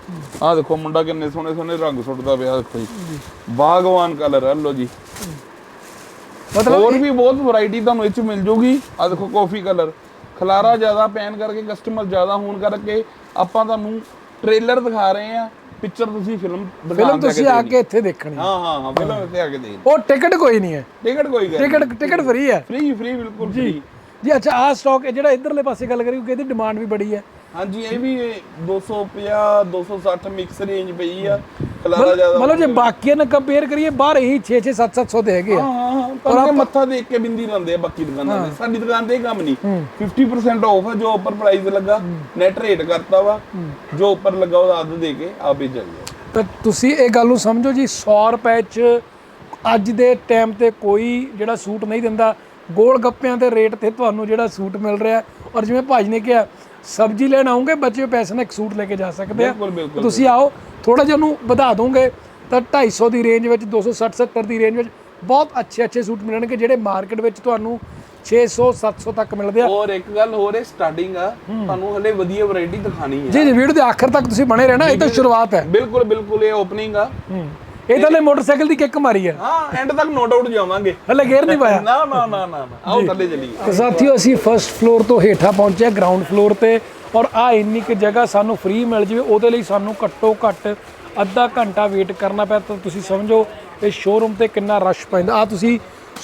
ਆ ਦੇਖੋ ਮੁੰਡਾ ਕਿੰਨੇ ਸੋਹਣੇ ਸੋਹਣੇ ਰੰਗ ਸੁੱਟਦਾ ਪਿਆ ਦੇਖੋ ਜੀ। ਬਾਗਵਾਨ ਕਲਰ ਆ ਲੋ ਜੀ। ਮਤਲਬ ਹੋਰ ਵੀ ਬਹੁਤ ਵੈਰਾਈਟੀ ਤੁਹਾਨੂੰ ਇਹ ਚ ਮਿਲ ਜੂਗੀ। ਆ ਦੇਖੋ ਕਾਫੀ ਕਲਰ ਖਲਾਰਾ ਜ਼ਿਆਦਾ ਪੈਨ ਕਰਕੇ ਕਸਟਮਰ ਜ਼ਿਆਦਾ ਹੋਣ ਕਰਕੇ ਆਪਾਂ ਤੁਹਾਨੂੰ ਟ੍ਰੇਲਰ ਦਿਖਾ ਰਹੇ ਆ ਪਿਕਚਰ ਤੁਸੀਂ ਫਿਲਮ ਫਿਲਮ ਤੁਸੀਂ ਆ ਕੇ ਇੱਥੇ ਦੇਖਣੀ ਹੈ। ਹਾਂ ਹਾਂ ਹਾਂ ਫਿਲਮ ਇੱਥੇ ਆ ਕੇ ਦੇਖ ਉਹ ਟਿਕਟ ਕੋਈ ਨਹੀਂ ਹੈ। ਟਿਕਟ ਕੋਈ ਗੱਲ ਟਿਕਟ ਟਿਕਟ ਫ੍ਰੀ ਹੈ। ਫ੍ਰੀ ਫ੍ਰੀ ਬਿਲਕੁਲ ਫ੍ਰੀ ਜੀ ਅੱਛਾ ਆਹ ਸਟਾਕ ਜਿਹੜਾ ਇਧਰਲੇ ਪਾਸੇ ਗੱਲ ਕਰੀ ਕਿਉਂਕਿ ਇਹਦੀ ਡਿਮਾਂਡ ਵੀ ਬੜੀ ਹੈ। ਹਾਂਜੀ ਇਹ ਵੀ 250 260 ਮਿਕਸ ਰੇਂਜ ਪਈ ਆ। ਖਲਾਰਾ ਜ਼ਿਆਦਾ ਮਤਲਬ ਜੇ ਬਾਕੀਆਂ ਨਾਲ ਕੰਪੇਅਰ ਕਰੀਏ ਬਾਹਰ ਇਹੀ 6 6 7 700 ਦੇ ਹੈਗੇ ਆ। ਹਾਂ ਹਾਂ ਹਾਂ ਪਰ ਮੱਥਾ ਦੇਖ ਕੇ ਬਿੰਦੀ ਲਾਉਂਦੇ ਆ ਬਾਕੀ ਦੁਕਾਨਾਂ ਦੇ। ਸਾਡੀ ਦੁਕਾਨ ਤੇ ਇਹ ਕੰਮ ਨਹੀਂ। 50% ਆਫ ਆ ਜੋ ਉੱਪਰ ਪ੍ਰਾਈਸ ਲੱਗਾ ਨੈਟ ਰੇਟ ਕਰਤਾ ਵਾ। ਜੋ ਉੱਪਰ ਲੱਗਾ ਉਹਦਾ ਅੱਧ ਦੇ ਕੇ ਚੱਲ ਜਾਓ ਤਾਂ ਤੁਸੀਂ ਇਹ ਗੱਲ ਨੂੰ ਸਮਝੋ ਜੀ 100 ਰੁਪਏ ਚ ਅੱਜ ਦੇ ਟਾਈਮ ਤੇ ਕੋਈ ਜਿਹੜਾ ਸੂਟ ਨਹੀਂ ਦਿੰਦਾ ਗੋਲ ਗੱਪਿਆਂ ਦੇ ਰੇਟ ਤੇ ਤੁਹਾਨੂੰ ਜਿਹੜਾ ਸੂਟ ਮਿਲ ਰਿਹਾ ਔਰ ਜਿਵੇਂ ਭਾਜੀ ਨੇ ਕਿਹਾ ਸਬਜ਼ੀ ਲੈਣ ਆਉਂਗੇ ਬਚੇ ਪੈਸੇ ਨਾਲ ਇੱਕ ਸੂਟ ਲੈ ਕੇ ਜਾ ਸਕਦੇ ਆ। ਤੁਸੀਂ ਆਓ ਥੋੜਾ ਜਿਹਾ ਉਹਨੂੰ ਵਧਾ ਦੋਗੇ ਤਾਂ 250 ਦੀ ਰੇਂਜ ਵਿੱਚ 260 70 ਦੀ ਰੇਂਜ ਵਿੱਚ ਬਹੁਤ ਅੱਛੇ ਅੱਛੇ ਸੂਟ ਮਿਲਣਗੇ ਜਿਹੜੇ ਮਾਰਕੀਟ ਵਿੱਚ ਤੁਹਾਨੂੰ 600 700 ਤੱਕ ਮਿਲਦੇ ਆ। ਹੋਰ ਇੱਕ ਗੱਲ ਹੋਰ ਹੈ ਸਟਾਰਟਿੰਗ ਆ ਤੁਹਾਨੂੰ ਹਲੇ ਵਧੀਆ ਵੈਰਾਈਟੀ ਦਿਖਾਣੀ ਹੈ ਜੀ ਜੀ ਵੀਡੀਓ ਦੇ ਆਖਰ ਤੱਕ ਤੁਸੀਂ ਬਣੇ ਰਹਿਣਾ ਇਹ ਤਾਂ ਸ਼ੁਰੂਆਤ ਹੈ। ਬਿਲਕੁਲ ਬਿਲਕੁਲ ਇਹ ਓਪਨਿੰਗ ਆ। ਇਹ ਤਾਂ ਲੈ ਮੋਟਰਸਾਈਕਲ ਦੀ ਕਿੱਕ ਮਾਰੀ ਹੈ ਹਾਂ ਐਂਡ ਤੱਕ ਨੋ ਡਾਊਟ ਜਾਵਾਂਗੇ। ਹਲੇ ਗੇਅਰ ਨਹੀਂ ਪਾਇਆ ਨਾ ਨਾ ਨਾ ਨਾ ਨਾ। ਆਓ ਥੱਲੇ ਚੱਲੀਏ। ਤੇ ਸਾਥੀਓ ਅਸੀਂ ਫਰਸਟ ਫਲੋਰ ਤੋਂ ਹੇਠਾਂ ਪਹੁੰਚੇ ਗਰਾਊਂਡ ਫਲੋਰ ਤੇ। ਔਰ ਆ ਇੰਨੀ ਕੁ ਜਗ੍ਹਾ ਸਾਨੂੰ ਫ੍ਰੀ ਮਿਲ ਜਵੇ ਉਹਦੇ ਲਈ ਸਾਨੂੰ ਘੱਟੋ ਘੱਟ ਅੱਧਾ ਘੰਟਾ ਵੇਟ ਕਰਨਾ ਪਿਆ। ਤਾਂ ਤੁਸੀਂ ਸਮਝੋ ਇਹ ਸ਼ੋਰੂਮ ਤੇ ਕਿੰਨਾ ਰਸ਼ ਪੈਂਦਾ। ਆ ਤੁਸੀਂ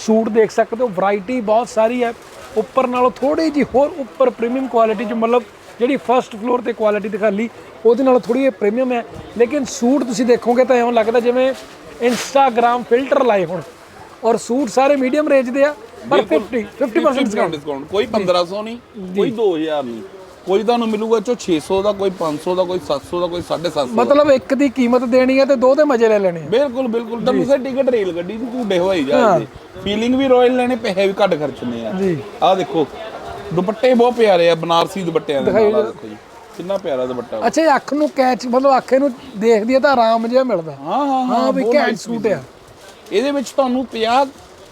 ਸੂਟ ਦੇਖ ਸਕਦੇ ਹੋ ਵੈਰਾਈਟੀ ਬਹੁਤ ਸਾਰੀ ਹੈ। ਉੱਪਰ ਨਾਲੋਂ ਥੋੜੀ ਜੀ ਹੋਰ ਉੱਪਰ ਪ੍ਰੀਮੀਅਮ ਕੁਆਲਿਟੀ ਚ ਮਤਲਬ ਜਿਹੜੀ ਫਰਸਟ ਫਲੋਰ ਤੇ ਕੁਆਲਿਟੀ ਦਿਖਾ ਲਈ ਉਹਦੇ ਨਾਲੋਂ ਥੋੜੀ ਇਹ ਪ੍ਰੀਮੀਅਮ ਹੈ। ਲੇਕਿਨ ਸੂਟ ਤੁਸੀਂ ਦੇਖੋਗੇ ਤਾਂ ਐਵੇਂ ਲੱਗਦਾ ਜਿਵੇਂ ਇੰਸਟਾਗ੍ਰਾਮ ਫਿਲਟਰ ਲਾਏ ਹੋਣ। ਔਰ ਸੂਟ ਸਾਰੇ ਮੀਡੀਅਮ ਰੇਂਜ ਦੇ ਆ ਪਰ 50 50% ਡਿਸਕਾਊਂਟ ਕੋਈ 1500 ਨਹੀਂ ਕੋਈ 2000 ਨਹੀਂ। ਕੋਈ ਤੁਹਾਨੂੰ ਮਿਲੂਗਾ ਚੋ 600 ਦਾ ਕੋਈ 500 ਦਾ ਕੋਈ 700 ਦਾ ਕੋਈ 750 ਮਤਲਬ ਇੱਕ ਦੀ ਕੀਮਤ ਦੇਣੀ ਹੈ ਤੇ ਦੋ ਦੇ ਮਜ਼ੇ ਲੈ ਲੈਣੇ ਆ। ਬਿਲਕੁਲ ਬਿਲਕੁਲ। ਤਾਂ ਮੁਸੇ ਟਿਕਟ ਰੇਲ ਗੱਡੀ ਦੀ ਝੂਟੇ ਹਵਾਈ ਜਹਾਜ਼ ਦੇ ਫੀਲਿੰਗ ਵੀ ਰਾਇਲ ਲੈਣੇ ਪੈਸੇ ਵੀ ਘੱਟ ਖਰਚਣੇ ਆ। ਜੀ। ਆਹ ਦੇਖੋ ਦੁਪੱਟੇ ਬਹੁਤ ਪਿਆਰੇ ਆ ਬਨਾਰਸੀ ਦੁਪੱਟਿਆਂ ਦੇ ਨਾਲ ਆਹ ਦੇਖੋ ਜੀ। ਕਿੰਨਾ ਪਿਆਰਾ ਦੁਪੱਟਾ ਵਾ। ਅੱਛਾ ਇਹ ਅੱਖ ਨੂੰ ਕੈਚ ਮਤਲਬ ਅੱਖੇ ਨੂੰ ਦੇਖਦੀ ਹੈ ਤਾਂ ਆਰਾਮ ਜਿਹਾ ਮਿਲਦਾ। ਹਾਂ ਹਾਂ ਹਾਂ ਵੀ ਬਹੁਤ ਘੈਂਟ nice ਸੂਟ ਆ। ਇਹਦੇ ਵਿੱਚ ਤੁਹਾਨੂੰ 50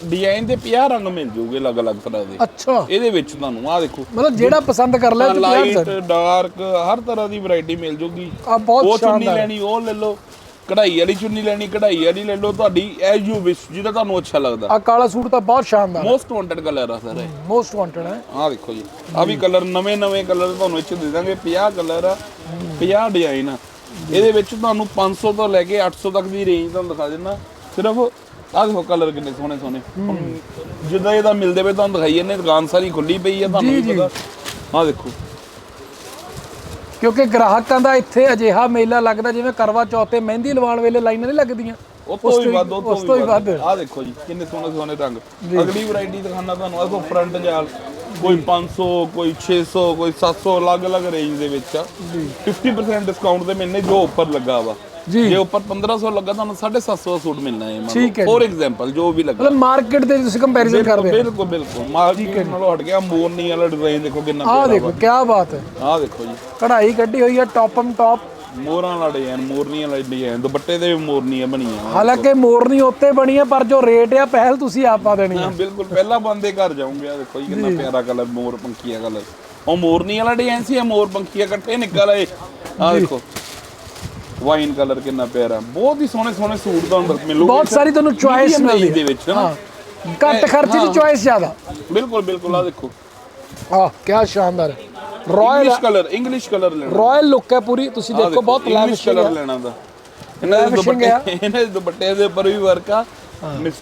ਡਿਜ਼ਾਈਨ ਦੇ 50 ਰੰਗ ਮਿਲ ਜੂਗੇ ਅਲੱਗ-ਅਲੱਗ ਤਰ੍ਹਾਂ ਦੇ। ਅੱਛਾ। ਇਹਦੇ ਵਿੱਚ ਤੁਹਾਨੂੰ ਆਹ ਦੇਖੋ। ਮਤਲਬ ਜਿਹੜਾ ਪਸੰਦ ਕਰ ਲੈ ਤੇ ਲਾਈਟ ਡਾਰਕ ਹਰ ਤਰ੍ਹਾਂ ਦੀ ਵੈਰਾਈਟੀ ਮਿਲ ਜੂਗੀ। ਆ ਬਹੁਤ ਉਹ ਚੁੰਨੀ ਸ਼ਾਨਦਾਰ। ਲੈਣੀ ਉਹ ਲੈ ਲਓ। ਕਢਾਈ ਵਾਲੀ ਚੁੰਨੀ ਲੈਣੀ ਕਢਾਈ ਵਾਲੀ ਲੈ ਲਓ ਤੁਹਾਡੀ ਐਜ ਯੂ ਵਿਸ਼ ਜਿਹਦਾ ਤੁਹਾਨੂੰ ਅੱਛਾ ਲੱਗਦਾ। ਆ ਕਾਲਾ ਸੂਟ ਤਾਂ ਬਹੁਤ ਸ਼ਾਨਦਾਰ ਮੋਸਟ ਵਾਂਟਡ ਕਲਰ ਆ ਸਰ ਮੋਸਟ ਵਾਂਟਡ ਹੈ। ਆਹ ਦੇਖੋ ਜੀ ਆ ਵੀ ਕਲਰ ਨਵੇਂ ਨਵੇਂ ਕਲਰ ਤੁਹਾਨੂੰ ਇੱਥੇ ਦੇ ਦਾਂਗੇ 50 ਕਲਰ ਆ 50 ਡਿਜ਼ਾਈਨ ਆ। ਇਹਦੇ ਵਿੱਚ ਤੁਹਾਨੂੰ 500 ਤੋਂ ਲੈ ਕੇ 800 ਤੱਕ ਦੀ ਰੇਂਜ ਤੁਹਾਨੂੰ ਦਿਖਾ ਦਿੰਦਾ। ਸਿਰਫ ਆਹ ਦੇਖੋ ਕਲਰ ਕਿੰਨੇ ਸੋਹਣੇ ਸੋਹਣੇ। ਹੁਣ ਜਿੱਦਾਂ ਇਹਦਾ ਮਿਲਦੇ ਪਏ ਤੁਹਾਨੂੰ ਦਿਖਾਈ ਜਾਂਦੇ ਦੁਕਾਨ ਸਾਰੀ ਖੁੱਲੀ ਪਈ ਆ ਤੁਹਾਨੂੰ ਵੀ ਪਤਾ। ਆਹ ਦੇਖੋ। ਕਿਉਂਕਿ ਗ੍ਰਾਹਕਾਂ ਦਾ ਇੱਥੇ ਅਜਿਹਾ ਮੇਲਾ ਲੱਗਦਾ ਜਿਵੇਂ ਕਰਵਾ ਚੌਥ ਤੇ ਮਹਿੰਦੀ ਲਵਾਉਣ ਵੇਲੇ ਲਾਈਨਾਂ ਨਹੀਂ ਲੱਗਦੀਆਂ। ਉਹ ਤੋਂ ਵੀ ਵੱਧ ਉਸ ਤੋਂ ਵੀ ਵੱਧ। ਆਹ ਦੇਖੋ ਜੀ ਕਿੰਨੇ ਸੋਹਣੇ ਸੋਹਣੇ ਰੰਗ। ਅਗਲੀ ਵੈਰਾਈਟੀ ਦਿਖਾਣਾ ਤੁਹਾਨੂੰ ਆਹ ਦੇਖੋ ਫਰੰਟ ਜਾਲ। ਕੋਈ 500 ਕੋਈ 600 ਕੋਈ 700 ਅਲੱਗ-ਅਲੱਗ ਰੇਂਜ ਦੇ ਵਿੱਚ। ਆ 50% ਡਿਸਕਾਊਂਟ ਤੇ ਮਿਲਨੇ ਜੋ ਉੱਪਰ ਲੱਗਾ ਵਾ। ਜੀ। ਜੇ ਉੱਪਰ 1500 ਲੱਗਾ ਤੁਹਾਨੂੰ 750 ਦਾ ਸੂਟ ਮਿਲਣਾ ਹੈ ਠੀਕ ਹੈ ਫੋਰ ਐਗਜ਼ਾਮਪਲ ਜੋ ਵੀ ਲੱਗਾ। ਮਤਲਬ ਮਾਰਕੀਟ ਦੇ ਤੁਸੀਂ ਕੰਪੈਰੀਜ਼ਨ ਕਰਦੇ ਆ ਬਿਲਕੁਲ ਬਿਲਕੁਲ। ਮਾਰਕੀਟ ਨਾਲੋਂ ਹਟ ਗਿਆ ਮੋਰਨੀ ਵਾਲਾ ਡਿਜ਼ਾਈਨ ਦੇਖੋ ਕਿੰਨਾ ਆਹ ਦੇਖੋ ਕੀ ਬਾਤ ਹੈ। ਆਹ ਦੇਖੋ ਜੀ। ਕਢਾਈ ਕੱਢੀ ਹੋਈ ਹੈ ਟੌਪਮ ਟੌਪ ਮੋਰਾਂ ਵਾਲਾ ਡਿਜ਼ਾਈਨ ਮੋਰਨੀ ਵਾਲਾ ਡਿਜ਼ਾਈਨ ਦੁਪੱਟੇ ਦੇ ਵੀ ਮੋਰਨੀਆਂ ਬਣੀਆਂ। ਹਾਲਾਂਕਿ ਮੋਰਨੀ ਉੱਤੇ ਬਣੀ ਹੈ ਪਰ ਜੋ ਰੇਟ ਆ ਪਹਿਲ ਤੁਸੀਂ ਆਪਾ ਦੇਣੀ ਹਾਂ। ਹੈ ਬਿਲਕੁਲ ਪਹਿਲਾ ਬੰਦੇ ਘਰ ਜਾਉਂਗੇ ਆ ਦੇਖੋ ਜੀ ਕਿੰਨਾ ਪਿਆਰਾ ਕਲਰ ਮੋਰ ਪੰਖੀਆ ਕਲਰ। ਉਹ ਮੋਰਨੀ ਵਾਲਾ ਡਿਜ਼ਾਈਨ ਸੀ ਇਹ ਮੋਰ ਪੰਖੀਆ ਇਕੱਠੇ ਨਿਕਲ ਆਏ ਆ ਦੇਖੋ। ਵਾਈਨ ਕਲਰ ਕਿੰਨਾ ਪਿਆਰਾ। ਬਹੁਤ ਹੀ ਸੋਹਣੇ ਸੋਹਣੇ ਸੂਟ ਤੁਹਾਨੂੰ ਮਿਲੂਗੇ। ਬਹੁਤ ਸਾਰੀ ਤੁਹਾਨੂੰ Medium ਮਿਲਦੀ ਦੇ ਵਿੱਚ ਹਨਾ ਘੱਟ ਖਰਚੇ ਦੀ ਚੋਇਸ ਜ਼ਿਆਦਾ। ਬਿਲਕੁਲ ਬਿਲਕੁਲ ਆ ਦੇਖੋ। ਆਹ ਕੀ ਸ਼ਾਨਦਾਰ ਹੈ। ਰਾਇਲ ਕਲਰ ਇੰਗਲਿਸ਼ ਕਲਰ ਲੈਣਾ। ਰਾਇਲ ਲੁੱਕ ਹੈ ਪੂਰੀ। ਤੁਸੀਂ ਦੇਖੋ ਬਹੁਤ ਲੈਵਿਸ਼ ਕਲਰ ਲੈਣਾ ਦਾ। ਇਹਨਾਂ ਦੇ ਆ। ਦੁਪੱਟੇ ਇਹਨਾਂ ਦੇ ਦੁਪੱਟੇ ਦੇ ਉੱਪਰ ਵੀ ਵਰਕ ਆ।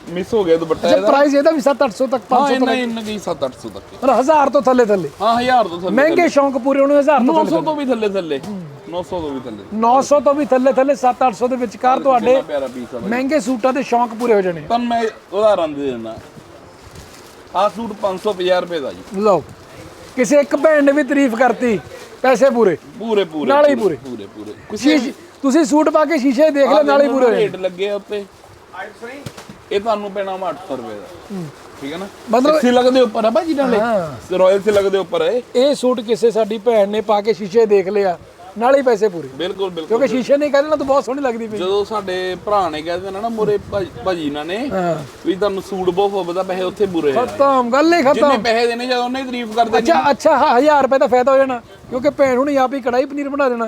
ਮਿਸ ਹੋ ਗਿਆ ਦੁਪੱਟਾ ਇਹਦਾ। ਪ੍ਰਾਈਸ ਇਹਦਾ ਵੀ 7-800 ਤੱਕ ਹਾਂ 500 ਇਹਨਾਂ ਇਹਨਾਂ ਦੀ 7-800 ਤੱਕ। ਪਰ 1000 ਤੋਂ ਥੱਲੇ ਥੱਲੇ ਹਾਂ 1000 ਤੋਂ ਥੱਲੇ ਮਹਿੰਗੇ ਸ਼ੌਂਕ ਪੂਰੇ ਹੋਣੇ 1000 ਤੋਂ 900 ਤੋਂ ਵੀ ਥੱਲੇ ਥੱਲੇ 900 ਤੋਂ ਵੀ ਥੱਲੇ। 900 ਤੋਂ ਵੀ ਥੱਲੇ ਥੱਲੇ 7-800 ਦੇ ਵਿਚਕਾਰ ਤੁਹਾਡੇ ਕਿੰਨਾ ਪਿਆਰਾ ਪੀਸ ਆ ਬਾਈ। ਮਹਿੰਗੇ ਸੂਟਾਂ ਦੇ ਸ਼ੌਂਕ ਪੂਰੇ ਹੋ ਜਾਣੇ। ਤੁਹਾਨੂੰ ਮੈਂ ਉਦਾਹਰਨ ਦੇ ਦਿੰਦਾ। ਆਹ ਸੂਟ 550 ਰੁਪਏ ਦਾ ਜੀ। ਲਓ ਕਿਸੇ ਇੱਕ ਭੈਣ ਨੇ ਵੀ ਤਾਰੀਫ ਕਰਤੀ ਪੈਸੇ ਪੂਰੇ। ਪੂਰੇ ਪੂਰੇ ਨਾਲੇ ਹੀ ਪੂਰੇ। ਪੂਰੇ। ਪੂਰੇ ਕਿਸੇ ਸ਼ੀਸ਼- ਤੁਸੀਂ ਸੂਟ ਪਾ ਕੇ ਸ਼ੀਸ਼ੇ ਦੇਖ ਲੈ ਨਾਲੇ ਹੀ ਪੂਰੇ ਹੋ ਜਾਣੇ। ਰੇਟ ਲੱਗੇ ਆ ਉੱਤੇ। ਇਹ ਤੁਹਾਨੂੰ ਪੈਣਾ ਵਾ 800 ਰੁਪਏ ਦਾ। ਠੀਕ ਹੈ ਨਾ? ਮਤਲਬ- ਸਿਲਕ ਦੇ ਉੱਪਰ ਆ ਭਾਜੀ ਨਾਲੇ। ਹਾਂ। ਰਾਇਲ ਸਿਲਕ ਦੇ ਉੱਪਰ ਹੈ ਇਹ ਸੂਟ ਕਿਸੇ ਸਾਡੀ ਭੈਣ ਨੇ ਪਾ ਕੇ ਸ਼ੀਸ਼ੇ ਦੇਖ ਲਿਆ। ਨਾਲੇ ਹੀ ਪੈਸੇ ਪੂਰੇ। ਬਿਲਕੁਲ ਬਿਲਕੁਲ। ਕਿਉਂਕਿ ਸ਼ੀਸ਼ੇ ਨੇ ਕਹਿੰਦੇ ਨਾ ਤੂੰ ਬਹੁਤ ਸੋਹਣੀ ਲੱਗਦੀ ਪਈ। ਜਦੋਂ ਸਾਡੇ ਭਰਾ ਨੇ ਕਹਿ ਦੇਣਾ ਨਾ ਮੋਰੇ ਭਾਜੀ ਇਹਨਾਂ ਨੇ ਵੀ ਤੁਹਾਨੂੰ ਸੂਟ ਬਹੁਤ ਫੁੱਬਦਾ ਪੈਸੇ ਉੱਥੇ ਬੁਰੇ ਆ। ਖਤਮ ਗੱਲ ਹੀ ਜਿੰਨੇ ਖਤਮ। ਪੈਸੇ ਦੇਣੇ ਜਦੋਂ ਉਹਨੇ ਤਾਰੀਫ ਕਰਦੇ ਅੱਛਾ ਅੱਛਾ 1000 ਰੁਪਏ ਦਾ ਫਾਇਦਾ ਹੋ ਜਾਣਾ। ਕਿਉਂਕਿ ਭੈਣ ਹੁਣੀ ਆਪ ਹੀ ਕੜਾਈ ਪਨੀਰ ਬਣਾ ਦੇਣਾ।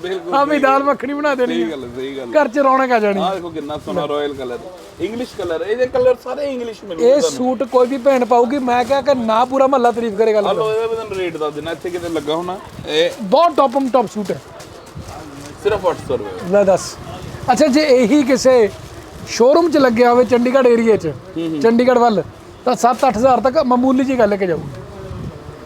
ਬਿਲਕੁਲ ਆਪ ਹੀ ਦਾਲ ਮੱਖਣੀ ਬਣਾ ਦੇਣੀ ਸਹੀ। ਗੱਲ ਹੈ, ਸਹੀ ਗੱਲ। ਘਰ 'ਚ ਰੌਣਕ ਆ ਜਾਣੀ। ਆਹ ਦੇਖੋ ਕਿੰਨਾ ਸੋਹਣਾ ਰਾਇਲ ਕਲਰ ਇੰਗਲਿਸ਼ ਕਲਰ ਇਹਦੇ ਕਲਰ ਸਾਰੇ ਇੰਗਲਿਸ਼ ਮਿਲੂ ਇਹ ਸੂਟ ਕੋਈ ਵੀ ਭੈਣ ਪਾਊਗੀ ਮੈਂ ਕਿਹਾ ਕਿ ਨਾ ਪੂਰਾ ਮਹੱਲਾ ਤਾਰੀਫ ਕਰੇਗਾ ਗੱਲ ਹਲੋ ਇਹਦਾ ਤੁਹਾਨੂੰ ਰੇਟ ਦੱਸ ਦੇਣਾ ਇੱਥੇ ਕਿਤੇ ਲੱਗਾ ਹੋਣਾ। ਇਹ ਬਹੁਤ ਟੌਪਮ ਟੌਪ ਸੂਟ ਹੈ। ਸਿਰਫ 800 ਰੁਪਏ। ਲੈ ਦੱਸ। ਅੱਛਾ ਜੇ ਇਹੀ ਕਿਸੇ ਸ਼ੋਰੂਮ 'ਚ ਲੱਗਿਆ ਹੋਵੇ ਚੰਡੀਗੜ੍ਹ ਏਰੀਆ 'ਚ ਚੰਡੀਗੜ੍ਹ ਵੱਲ ਤਾਂ 7-8000 ਤੱਕ ਮਾਮੂਲੀ ਜੀ ਗੱਲ ਕੇ ਜਾਊ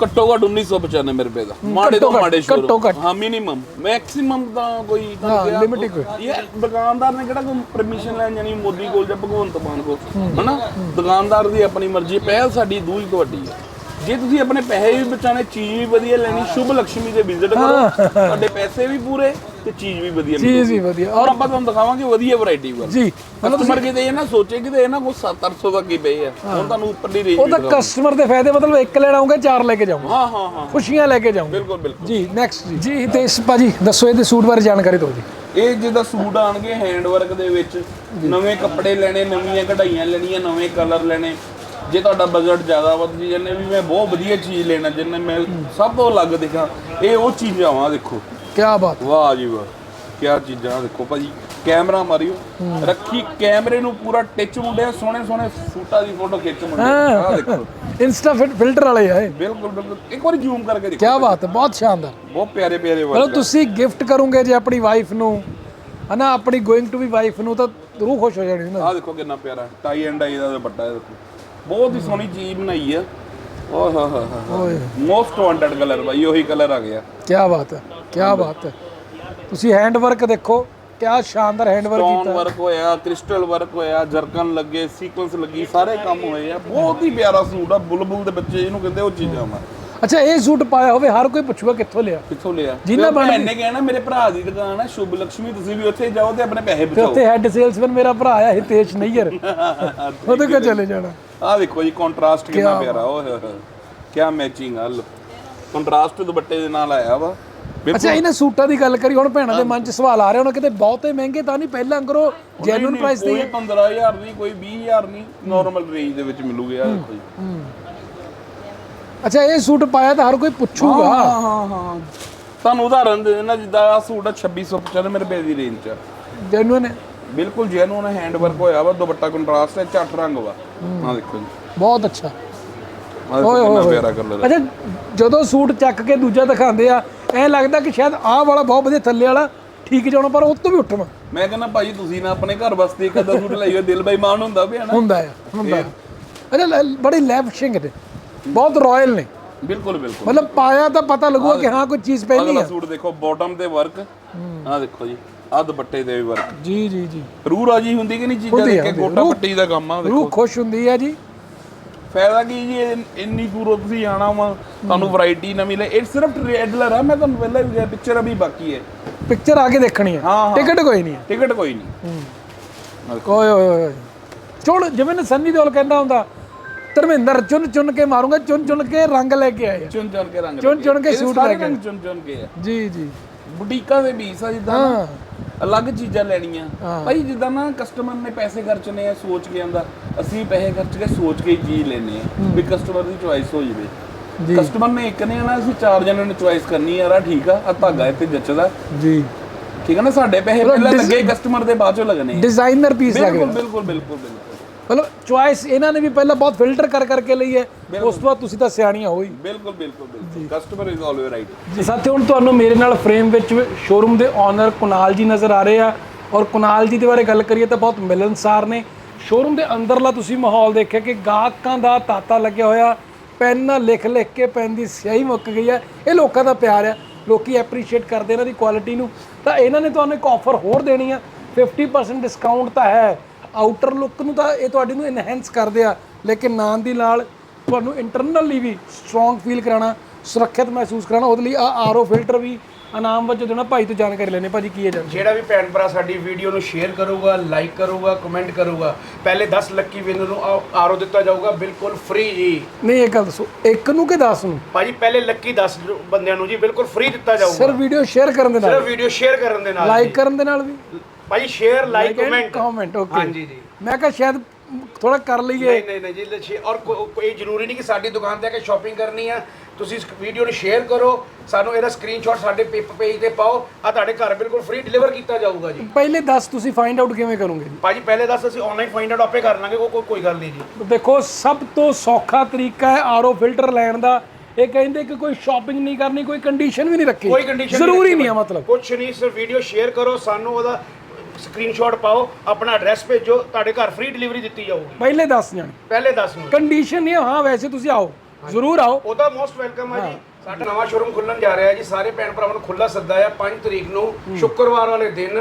ਘੱਟੋ ਘੱਟ 1995 ਰੁਪਏ ਦਾ। ਮਾੜੇ ਤੋਂ ਮਾੜੇ ਘੱਟੋ ਘੱਟ। ਹਾਂ ਮਿਨੀਮਮ ਮੈਕਸਿਮਮ ਤਾਂ ਕੋਈ ਹਾਂ, limit ਹੀ ਕੋਈ। ਇਹ ਦੁਕਾਨਦਾਰ ਨੇ ਕਿਹੜਾ ਕੋਈ ਪਰਮਿਸ਼ਨ ਲੈਣ ਜਾਣੀ? ਮੋਦੀ ਕੋਲ ਜਾਂ ਭਗਵੰਤ ਮਾਨ ਕੋਲ। ਹਨਾ? ਦੁਕਾਨਦਾਰ ਦੀ ਆਪਣੀ ਮਰਜ਼ੀ। ਪਹਿਲ ਸਾਡੀ ਦੂਜੀ ਤੁਹਾਡੀ ਹੈ। ਜੇ ਤੁਸੀਂ ਆਪਣੇ ਪੈਸੇ ਵੀ ਬਚਾਣੇ ਚੀਜ਼ ਵੀ ਵਧੀਆ ਲੈਣੀ ਸ਼ੁਭ ਲక్ష్ਮੀ ਦੇ ਵਿਜ਼ਿਟ ਕਰੋ ਤੁਹਾਡੇ ਪੈਸੇ ਵੀ ਪੂਰੇ ਤੇ ਚੀਜ਼ ਵੀ ਵਧੀਆ ਚੀਜ਼ ਹੀ ਵਧੀਆ। ਔਰ ਆਪਾਂ ਤੁਹਾਨੂੰ ਦਿਖਾਵਾਂਗੇ ਵਧੀਆ ਵੈਰਾਈਟੀ ਵਾਲੀ। ਜੀ ਕਸਟਮਰ ਕਿਤੇ ਇਹ ਨਾ ਸੋਚੇ ਕਿਤੇ ਇਹ ਨਾ ਕੋਈ 7-800 ਤੱਕ ਹੀ ਪਏ ਆ। ਹੁਣ ਤੁਹਾਨੂੰ ਉੱਪਰਲੀ ਰੇਂਜ ਉਹ ਤਾਂ ਕਸਟਮਰ ਦੇ ਫਾਇਦੇ ਮਤਲਬ ਇੱਕ ਲੈਣ ਆਉਂਗੇ ਚਾਰ ਲੈ ਕੇ ਜਾਊਂਗਾ। ਹਾਂ ਹਾਂ ਹਾਂ। ਖੁਸ਼ੀਆਂ ਲੈ ਕੇ ਜਾਊਂਗਾ। ਬਿਲਕੁਲ ਬਿਲਕੁਲ। ਜੀ ਨੈਕਸਟ ਜੀ। ਜੀ ਤੇ ਇਸ ਭਾਜੀ ਦੱਸੋ ਇਹਦੇ ਸੂਟ ਬਾਰੇ ਜਾਣਕਾਰੀ ਦਿਓ ਜੀ। ਇਹ ਜਿਹਦਾ ਸੂਟ ਆਣਗੇ ਹੈਂਡ ਵਰਕ ਦੇ ਵਿੱਚ ਨਵੇਂ ਕੱਪੜੇ ਲੈਣੇ ਨਵੀਆਂ ਕਢਾਈਆਂ ਲੈਣੀਆਂ ਨਵੇਂ ਕਲਰ ਲੈਣੇ। ਜੇ ਤੁਹਾਡਾ ਬਜਟ ਜ਼ਿਆਦਾ ਵਾ ਤੁਸੀਂ ਕਹਿੰਦੇ ਵੀ ਮੈਂ ਬਹੁਤ ਵਧੀਆ ਚੀਜ਼ ਲੈਣਾ ਜਿੰਨੇ ਮੈਂ ਸਭ ਤੋਂ ਅਲੱਗ ਦਿਖਾਂ ਇਹ ਉਹ ਚੀਜ਼ਾਂ ਵਾ ਦੇਖੋ। ਕੀ ਬਾਤ। ਵਾਹ ਜੀ ਵਾਹ ਕੀ ਚੀਜ਼ਾਂ ਦੇਖੋ ਭਾਜੀ ਕੈਮਰਾ ਮਾਰਿਓ ਰੱਖੀ ਕੈਮਰੇ ਨੂੰ ਪੂਰਾ ਟਿਚ ਮੁੰਡਿਆ ਸੋਹਣੇ ਸੋਹਣੇ ਸੂਟਾਂ ਦੀ ਫੋਟੋ ਖਿੱਚ ਮੁੰਡੇ ਆਹ ਦੇਖੋ। ਇੰਸਟਾ ਫਿਲਟਰ ਵਾਲੇ ਆ ਇਹ। ਬਿਲਕੁਲ ਬਿਲਕੁਲ ਇੱਕ ਵਾਰੀ ਜ਼ੂਮ ਕਰਕੇ ਦੇਖੋ ਕੀ ਬਾਤ ਹੈ ਬਹੁਤ ਸ਼ਾਨਦਾਰ। ਬਹੁਤ ਪਿਆਰੇ ਪਿਆਰੇ ਮਤਲਬ ਵਰਕ ਤੁਸੀਂ ਗਿਫਟ ਕਰੋਗੇ ਜੇ ਆਪਣੀ ਵਾਈਫ ਨੂੰ ਹਨਾ ਆਪਣੀ ਗੋਇੰਗ ਟੂ ਵੀ ਵਾਈਫ ਨੂੰ ਤਾਂ ਰੂਹ ਖੁਸ਼ ਹੋ ਜਾਣੀ ਨਾ। ਆਹ ਦੇਖੋ ਕਿੰਨਾ ਪਿਆਰਾ ਟਾਈ ਐਂਡ ਡਾਈ ਦਾ ਦੁਪੱਟਾ ਇਹ ਦੇਖੋ। ਬਹੁਤ ਹੀ ਸੋਹਣੀ ਚੀਜ਼ ਬਣਾਈ ਆ। ਓਹ ਹੋ ਹੋ ਹੋ ਓਏ। ਮੋਸਟ ਵਾਂਟਡ ਕਲਰ ਬਾਈ ਉਹੀ ਕਲਰ ਆ ਗਿਆ। ਕੀ ਬਾਤ ਹੈ ਕੀ ਬਾਤ ਹੈ। ਤੁਸੀਂ ਹੈਂਡ ਵਰਕ ਦੇਖੋ ਕਿਆ ਸ਼ਾਨਦਾਰ ਹੈਂਡ ਵਰਕ ਸਟੋਨ ਕੀਤਾ। ਵਰਕ ਹੋਇਆ ਕ੍ਰਿਸਟਲ ਵਰਕ ਹੋਇਆ ਜਰਕਨ ਲੱਗੇ ਸੀਕੁਐਂਸ ਲੱਗੀ ਸਾਰੇ ਕੰਮ ਹੋਏ ਆ। ਬਹੁਤ ਹੀ ਪਿਆਰਾ ਸੂਟ ਆ ਬੁਲਬੁਲ ਦੇ ਬੱਚੇ ਇਹਨੂੰ ਕਹਿੰਦੇ ਉਹ ਚੀਜ਼ਾਂ ਵਾ। ਅੱਛਾ ਇਹ ਸੂਟ ਪਾਇਆ ਹੋਵੇ ਹਰ ਕੋਈ ਪੁੱਛੂਗਾ ਕਿੱਥੋਂ ਲਿਆ। ਕਿੱਥੋਂ ਲਿਆ? ਜਿੰਨਾ ਬਣ- ਭੈਣ ਨੇ ਕਹਿਣਾ ਮੇਰੇ ਭਰਾ ਦੀ ਦੁਕਾਨ ਆ ਸ਼ੁਭ ਲక్ష్ਮੀ ਤੁਸੀਂ ਵੀ ਉੱਥੇ ਜਾਓ ਤੇ ਆਪਣੇ ਪੈਸੇ ਬਚਾਓ। ਉੱਥੇ ਹੈੱਡ ਸੇਲਸਮੈਨ ਮੇਰਾ ਭਰਾ ਆ ਹਿਤੇਸ਼ ਨਈਅਰ ਉਹਦੇ ਕੋਲ ਚਲੇ ਜਾਣਾ। ਆਹ ਦੇਖੋ ਜੀ ਕੰਟਰਾਸਟ ਕਿੰਨਾ ਪਿਆਰਾ ਓਏ ਹੋਏ ਕੀ ਮੈਚਿੰਗ ਆ ਲੋ ਕੰਟਰਾਸਟ ਦੁਪੱਟੇ ਦੇ ਨਾਲ ਆਇਆ ਵਾ। ਅੱਛਾ ਇਹਨਾਂ ਸੂਟਾਂ ਦੀ ਗੱਲ ਕਰੀ ਹੁਣ ਭੈਣਾਂ ਦੇ ਮਨ 'ਚ ਸਵਾਲ ਆ ਰਿਹਾ ਹੁਣ ਕਿਤੇ ਬਹੁਤੇ ਮਹਿੰਗੇ ਤਾਂ ਨਹੀਂ ਪਹਿਲਾਂ ਕਰੋ ਜੈਨੂਇਨ ਪ੍ਰਾਈਸ ਤੇ ਕੋਈ 15000 ਨਹੀਂ ਕੋਈ 20000 ਨਹੀਂ ਨਾਰਮਲ ਰੇਂਜ ਦੇ ਵਿੱਚ ਮਿਲੂਗੇ ਆ ਦੇਖੋ ਜੀ। ਅੱਛਾ ਇਹ ਸੂਟ ਪਾਇਆ ਤਾਂ ਹਰ ਕੋਈ ਪੁੱਛੂਗਾ। ਹਾਂ ਹਾਂ ਹਾਂ ਤੁਹਾਨੂੰ ਉਦਾਹਰਨ ਦੇ ਦੇਣਾ ਜਿੱਦਾਂ ਆ ਸੂਟ ਆ 2695 ਰੁਪਏ ਦੀ ਰੇਂਜ ਚ ਆ। ਜੈਨੂਇਨ ਹੈ। ਬਿਲਕੁਲ ਜੈਨੂਨ ਹੈਂਡ ਵਰਕ ਹੋਇਆ ਵਾ ਦੁਪੱਟਾ ਕੰਟਰਾਸਟ ਹੈ ਚੱਟ ਰੰਗ ਵਾ। ਆ ਦੇਖੋ ਜੀ। ਬਹੁਤ ਅੱਛਾ। ਪਿਆਰਾ ਕਲਰ ਅੱਛਾ ਜਦੋਂ ਸੂਟ ਚੱਕ ਕੇ ਦੂਜਾ ਦਿਖਾਉਂਦੇ ਆ ਐ ਲੱਗਦਾ ਕਿ ਸ਼ਾਇਦ ਆਹ ਵਾਲਾ ਬਹੁਤ ਵਧੀਆ ਥੱਲੇ ਵਾਲਾ ਠੀਕ ਜਾਣਾ ਪਰ ਉਹ ਤੋਂ ਵੀ ਉੱਠਵਾ ਮੈਂ ਕਹਿੰਦਾ ਭਾਜੀ ਤੁਸੀਂ ਨਾ ਆਪਣੇ ਘਰ ਵਾਸਤੇ ਇੱਕ ਅੱਧਾ ਸੂਟ ਲਈ ਹੋਏ ਦਿਲ ਬਈ ਮਾਨ ਹੁੰਦਾ ਪਿਆ ਨਾ। ਹੁੰਦਾ ਆ ਹੁੰਦਾ। ਅੱਛਾ ਬੜੀ ਲੈਵਿਸ਼ਿੰਗ ਨੇ ਬਹੁਤ ਰਾਇਲ ਨੇ। ਬਿਲਕੁਲ ਬਿਲਕੁਲ। ਮਤਲਬ ਪਾਇਆ ਤਾਂ ਪਤਾ ਲੱਗੂਗਾ ਕਿ ਹਾਂ ਕੋਈ ਚੀਜ਼ ਪਹਿਨੀ ਅਗਲਾ ਆ। ਸੂਟ ਦੇਖੋ ਬਾਟਮ ਤੇ ਵਰਕ ਆ ਦੇਖੋ ਜੀ ਆ ਦੁਪੱਟੇ ਤੇ ਵੀ ਵਰਕ ਜੀ ਜੀ ਜੀ। ਰੂਹ ਰਾਜੀ ਹੁੰਦੀ ਕਿ ਨਹੀਂ ਚੀਜ਼ਾਂ ਹੁੰਦੀ ਦੇਖ ਕੇ? ਆ। ਗੋਟਾ ਰੂਹ- ਪੱਟੀ ਦਾ ਕੰਮ ਆ ਦੇਖੋ। ਰੂਹ ਖੁਸ਼ ਹੁੰਦੀ ਹੈ ਜੀ। ਫਾਇਦਾ ਕੀ ਜੀ ਇਹ- ਇੰਨੀ ਦੂਰੋਂ ਤੁਸੀਂ ਆਣਾ ਵਾ ਤੁਹਾਨੂੰ ਵੈਰਾਈਟੀ ਨਾ ਮਿਲੇ ਇਹ ਸਿਰਫ ਰੈਗੂਲਰ ਆ ਮੈਂ ਤੁਹਾਨੂੰ ਪਹਿਲਾਂ ਵੀ ਕਿਹਾ ਪਿਕਚਰ ਅਭੀ ਬਾਕੀ ਹੈ। ਪਿਕਚਰ ਆ ਕੇ ਦੇਖਣੀ ਹੈ ਹਾਂ, ਹਾਂ। ਟਿਕਟ ਕੋਈ ਨਹੀਂ ਹੈ ਟਿਕਟ ਕੋਈ ਨਹੀਂ। ਓਏ ਓਏ ਓਏ। ਚੁਣ ਜਿਵੇਂ ਨਾ ਸੰਨੀ ਦਿਓਲ ਕਹਿੰਦਾ ਹੁੰਦਾ ਧਰਮਿੰਦਰ ਚੁਣ ਚੁਣ ਕੇ ਮਾਰੂੰਗਾ ਚੁਣ ਚੁਣ ਕੇ ਰੰਗ ਲੈ ਕੇ ਆਏ ਆ। ਚੁਣ ਕੇ ਰੰਗ ਚੁਣ। ਚੁਣ ਕੇ ਸੂਟ ਲੈ ਕੇ। ਚੁਣ ਚੁਣ ਕੇ ਆ। ਜੀ ਜੀ। ਬੁਟੀਕਾਂ ਦੇ ਪੀਸ ਆ ਜਿੱਦਾਂ ਹਾਂ। ਨਾ, ਅਲੱਗ ਚੀਜ਼ਾਂ ਲੈਣੀਆਂ। ਭਾਈ ਜਿੱਦਾਂ ਨਾ ਕਸਟਮਰ ਨੇ ਪੈਸੇ ਖਰਚਣੇ ਆ ਸੋਚ ਕੇ ਆਂਦਾ ਅਸੀਂ ਪੈਸੇ ਖਰਚ ਕੇ ਸੋਚ ਕੇ ਹੀ ਚੀਜ਼ ਲੈਨੇ ਆ ਵੀ ਕਸਟਮਰ ਦੀ ਚੁਆਇਸ ਹੋ ਜਾਵੇ। ਜੀ। ਕਸਟਮਰ ਨੇ ਇੱਕ ਨੇ ਨਾ ਅਸੀਂ ਚਾਰ ਜਣਿਆਂ ਨੇ ਚੁਆਇਸ ਕਰਨੀ ਆ ਆਹ ਠੀਕ ਆ ਆ ਧਾਗਾ ਇੱਥੇ ਜੱਚਦਾ। ਜੀ। ਠੀਕ ਆ ਨਾ ਸਾਡੇ ਪੈਸੇ ਪਹਿਲਾਂ ਲੱਗੇ ਕਸਟਮਰ ਦੇ ਬਾਅਦ ਚੋਂ ਲੱਗਣੇ ਆ। ਡਿਜ਼ਾਈਨਰ ਪੀਸ ਲੱਗ ਬਿਲਕੁਲ ਰਿਹਾ। ਬਿਲਕੁਲ ਬਿਲਕੁਲ ਬਿਲਕੁਲ। ਮਤਲਬ ਚੁਆਇਸ ਇਹਨਾਂ ਨੇ ਵੀ ਪਹਿਲਾਂ ਬਹੁਤ ਫਿਲਟਰ ਕਰ ਕਰਕੇ ਲਈ ਹੈ। ਉਸ ਤੋਂ ਬਾਅਦ ਤੁਸੀਂ ਤਾਂ ਸਿਆਣੀਆਂ ਹੋਈ ਬਿਲਕੁਲ ਬਿਲਕੁਲ ਬਿਲਕੁਲ। ਕਸਟਮਰ ਇਜ਼ ਆਲਵੇਜ਼ ਰਾਈਟ ਜੀ। ਸਾਥੀਓ ਹੁਣ ਤੁਹਾਨੂੰ ਮੇਰੇ ਨਾਲ ਫਰੇਮ ਵਿੱਚ ਸ਼ੋਰੂਮ ਦੇ ਓਨਰ ਕੁਨਾਲ ਜੀ ਨਜ਼ਰ ਆ ਰਹੇ ਆ। ਔਰ ਕੁਨਾਲ ਜੀ ਦੇ ਬਾਰੇ ਗੱਲ ਕਰੀਏ ਤਾਂ ਬਹੁਤ ਮਿਲਨਸਾਰ ਨੇ। ਸ਼ੋਰੂਮ ਦੇ ਅੰਦਰਲਾ ਤੁਸੀਂ ਮਾਹੌਲ ਦੇਖਿਆ ਕਿ ਗਾਹਕਾਂ ਦਾ ਤਾਤਾ ਲੱਗਿਆ ਹੋਇਆ। ਪੈਨ ਲਿਖ ਲਿਖ ਕੇ ਪੈਨ ਦੀ ਸਿਆਹੀ ਮੁੱਕ ਗਈ ਹੈ। ਇਹ ਲੋਕਾਂ ਦਾ ਪਿਆਰ ਹੈ। ਲੋਕੀ ਐਪਰੀਸ਼ੀਏਟ ਕਰਦੇ ਇਹਨਾਂ ਦੀ ਕੁਆਲਿਟੀ ਨੂੰ। ਤਾਂ ਇਹਨਾਂ ਨੇ ਤੁਹਾਨੂੰ ਇੱਕ ਆਫਰ ਹੋਰ ਦੇਣੀ ਆ। 50% ਡਿਸਕਾਊਂਟ ਤਾਂ ਹੈ। ਆਊਟਰ ਲੁੱਕ ਨੂੰ ਤਾਂ ਇਹ ਤੁਹਾਡੀ ਨੂੰ ਇਨਹੈਂਸ ਕਰਦੇ ਆ ਲੇਕਿਨ ਨਾਲ ਦੀ ਨਾਲ ਤੁਹਾਨੂੰ ਇੰਟਰਨਲੀ ਵੀ ਸਟਰੋਂਗ ਫੀਲ ਕਰਾਉਣਾ ਸੁਰੱਖਿਅਤ ਮਹਿਸੂਸ ਕਰਾਉਣਾ ਉਹਦੇ ਲਈ ਆ ਆਰਓ ਫਿਲਟਰ ਵੀ ਇਨਾਮ ਵਜੋਂ ਦੇਣਾ। ਭਾਈ ਤੋਂ ਜਾਣਕਾਰੀ ਲੈਣੇ ਭਾਜੀ ਕੀ ਹੈ ਜਾਣ ਜਿਹੜਾ ਵੀ ਭੈਣ ਭਰਾ ਸਾਡੀ ਵੀਡੀਓ ਨੂੰ ਸ਼ੇਅਰ ਕਰੂਗਾ ਲਾਈਕ ਕਰੂਗਾ ਕਮੈਂਟ ਕਰੂਗਾ ਪਹਿਲੇ 10 ਲੱਕੀ ਵਿਨਰ ਨੂੰ ਆਰਓ ਦਿੱਤਾ ਜਾਊਗਾ ਬਿਲਕੁਲ ਫ੍ਰੀ ਜੀ। ਨਹੀਂ ਇਹ ਗੱਲ ਦੱਸੋ ਇੱਕ ਨੂੰ ਕਿ 10 ਨੂੰ? ਭਾਜੀ ਪਹਿਲੇ ਲੱਕੀ 10 ਬੰਦਿਆਂ ਨੂੰ ਜੀ ਬਿਲਕੁਲ ਫ੍ਰੀ ਦਿੱਤਾ ਜਾਊਗਾ। ਸਿਰ ਵੀਡੀਓ ਸ਼ੇਅਰ ਕਰਨ ਦੇ ਨਾਲ ਸਿਰਫ ਵੀਡੀਓ ਸ਼ੇਅਰ ਕਰਨ ਦੇ ਨਾਲ ਲਾਈਕ ਕਰਨ ਦੇ ਨਾਲ ਵੀ। ਭਾਜੀ share like comment comment okay ਹਾਂਜੀ ਜੀ। ਮੈਂ ਕਿਹਾ ਸ਼ਾਇਦ ਥੋੜਾ ਕਰ ਲਈਏ। ਨਹੀਂ ਨਹੀਂ ਨਹੀਂ ਜੀ ਲੱਛੀ ਔਰ ਕੋ- ਕੋਈ ਜ਼ਰੂਰੀ ਨਹੀਂ ਕਿ ਸਾਡੀ ਦੁਕਾਨ ਤੇ ਆ ਕੇ ਸ਼ਾਪਿੰਗ ਕਰਨੀ ਆ। ਤੁਸੀਂ ਇਸ ਵੀਡੀਓ ਨੂੰ ਸ਼ੇਅਰ ਕਰੋ। ਸਾਨੂੰ ਇਹਦਾ ਸਕਰੀਨਸ਼ਾਟ ਸਾਡੇ ਪੇਜ ਤੇ ਪਾਓ। ਆ ਤੁਹਾਡੇ ਘਰ ਬਿਲਕੁਲ ਫ੍ਰੀ ਡਿਲੀਵਰ ਕੀਤਾ ਜਾਊਗਾ ਜੀ। ਪਹਿਲੇ 10 ਤੁਸੀਂ ਫਾਈਂਡ ਆਊਟ ਕਿਵੇਂ ਕਰੋਗੇ ਜੀ। ਭਾਜੀ ਪਹਿਲੇ ਦੱਸ ਅਸੀਂ ਆਨਲਾਈਨ ਫਾਈਂਡ ਆਊਟ ਆਪੇ ਕਰ ਲਾਂਗੇ। ਉਹ ਕੋਈ ਕੋਈ ਗੱਲ ਨਹੀਂ ਜੀ। ਦੇਖੋ ਸਭ ਤੋਂ ਸੌਖਾ ਤਰੀਕਾ ਹੈ ਆਰਓ ਫਿਲਟਰ ਲੈਣ ਦਾ। ਇਹ ਕਹਿੰਦੇ ਕਿ ਕੋਈ ਸ਼ਾਪਿੰਗ ਨਹੀਂ ਕਰਨੀ ਕੋਈ ਕੰਡੀਸ਼ਨ ਵੀ ਨਹੀਂ ਰੱਖੀ। ਕੋਈ ਕੰਡੀਸ਼ਨ ਜ਼ਰੂਰੀ ਨਹੀਂ ਹੈ ਮਤਲਬ। ਕੁਝ ਨਹੀਂ ਸਿਰਫ ਵੀਡੀਓ ਸ਼ੇਅਰ ਕਰੋ। ਸਾਨੂੰ ਉਹਦਾ ਸਕਰੀਨਸ਼ਾਟ ਪਾਓ ਆਪਣਾ ਐਡਰੈਸ ਭੇਜੋ ਤੁਹਾਡੇ ਘਰ ਫ੍ਰੀ ਡਿਲੀਵਰੀ ਦਿੱਤੀ ਜਾਊਗੀ। ਪਹਿਲੇ 10 ਜਣ। ਪਹਿਲੇ 10 ਨੂੰ ਕੰਡੀਸ਼ਨ ਨਹੀਂ ਹੈ, ਹਾਂ ਵੈਸੇ ਤੁਸੀਂ ਆਓ ਜ਼ਰੂਰ ਆਓ। ਉਹਦਾ ਮੋਸਟ ਵੈਲਕਮ ਹੈ ਜੀ। ਸਾਡਾ ਨਵਾਂ ਸ਼ੋਰੂਮ ਖੁੱਲਣ ਜਾ ਰਿਹਾ ਹੈ ਜੀ। ਸਾਰੇ ਭੈਣ ਭਰਾਵਾਂ ਨੂੰ ਖੁੱਲਾ ਸੱਦਾ ਹੈ 5 ਤਰੀਕ ਨੂੰ ਸ਼ੁੱਕਰਵਾਰ ਵਾਲੇ ਦਿਨ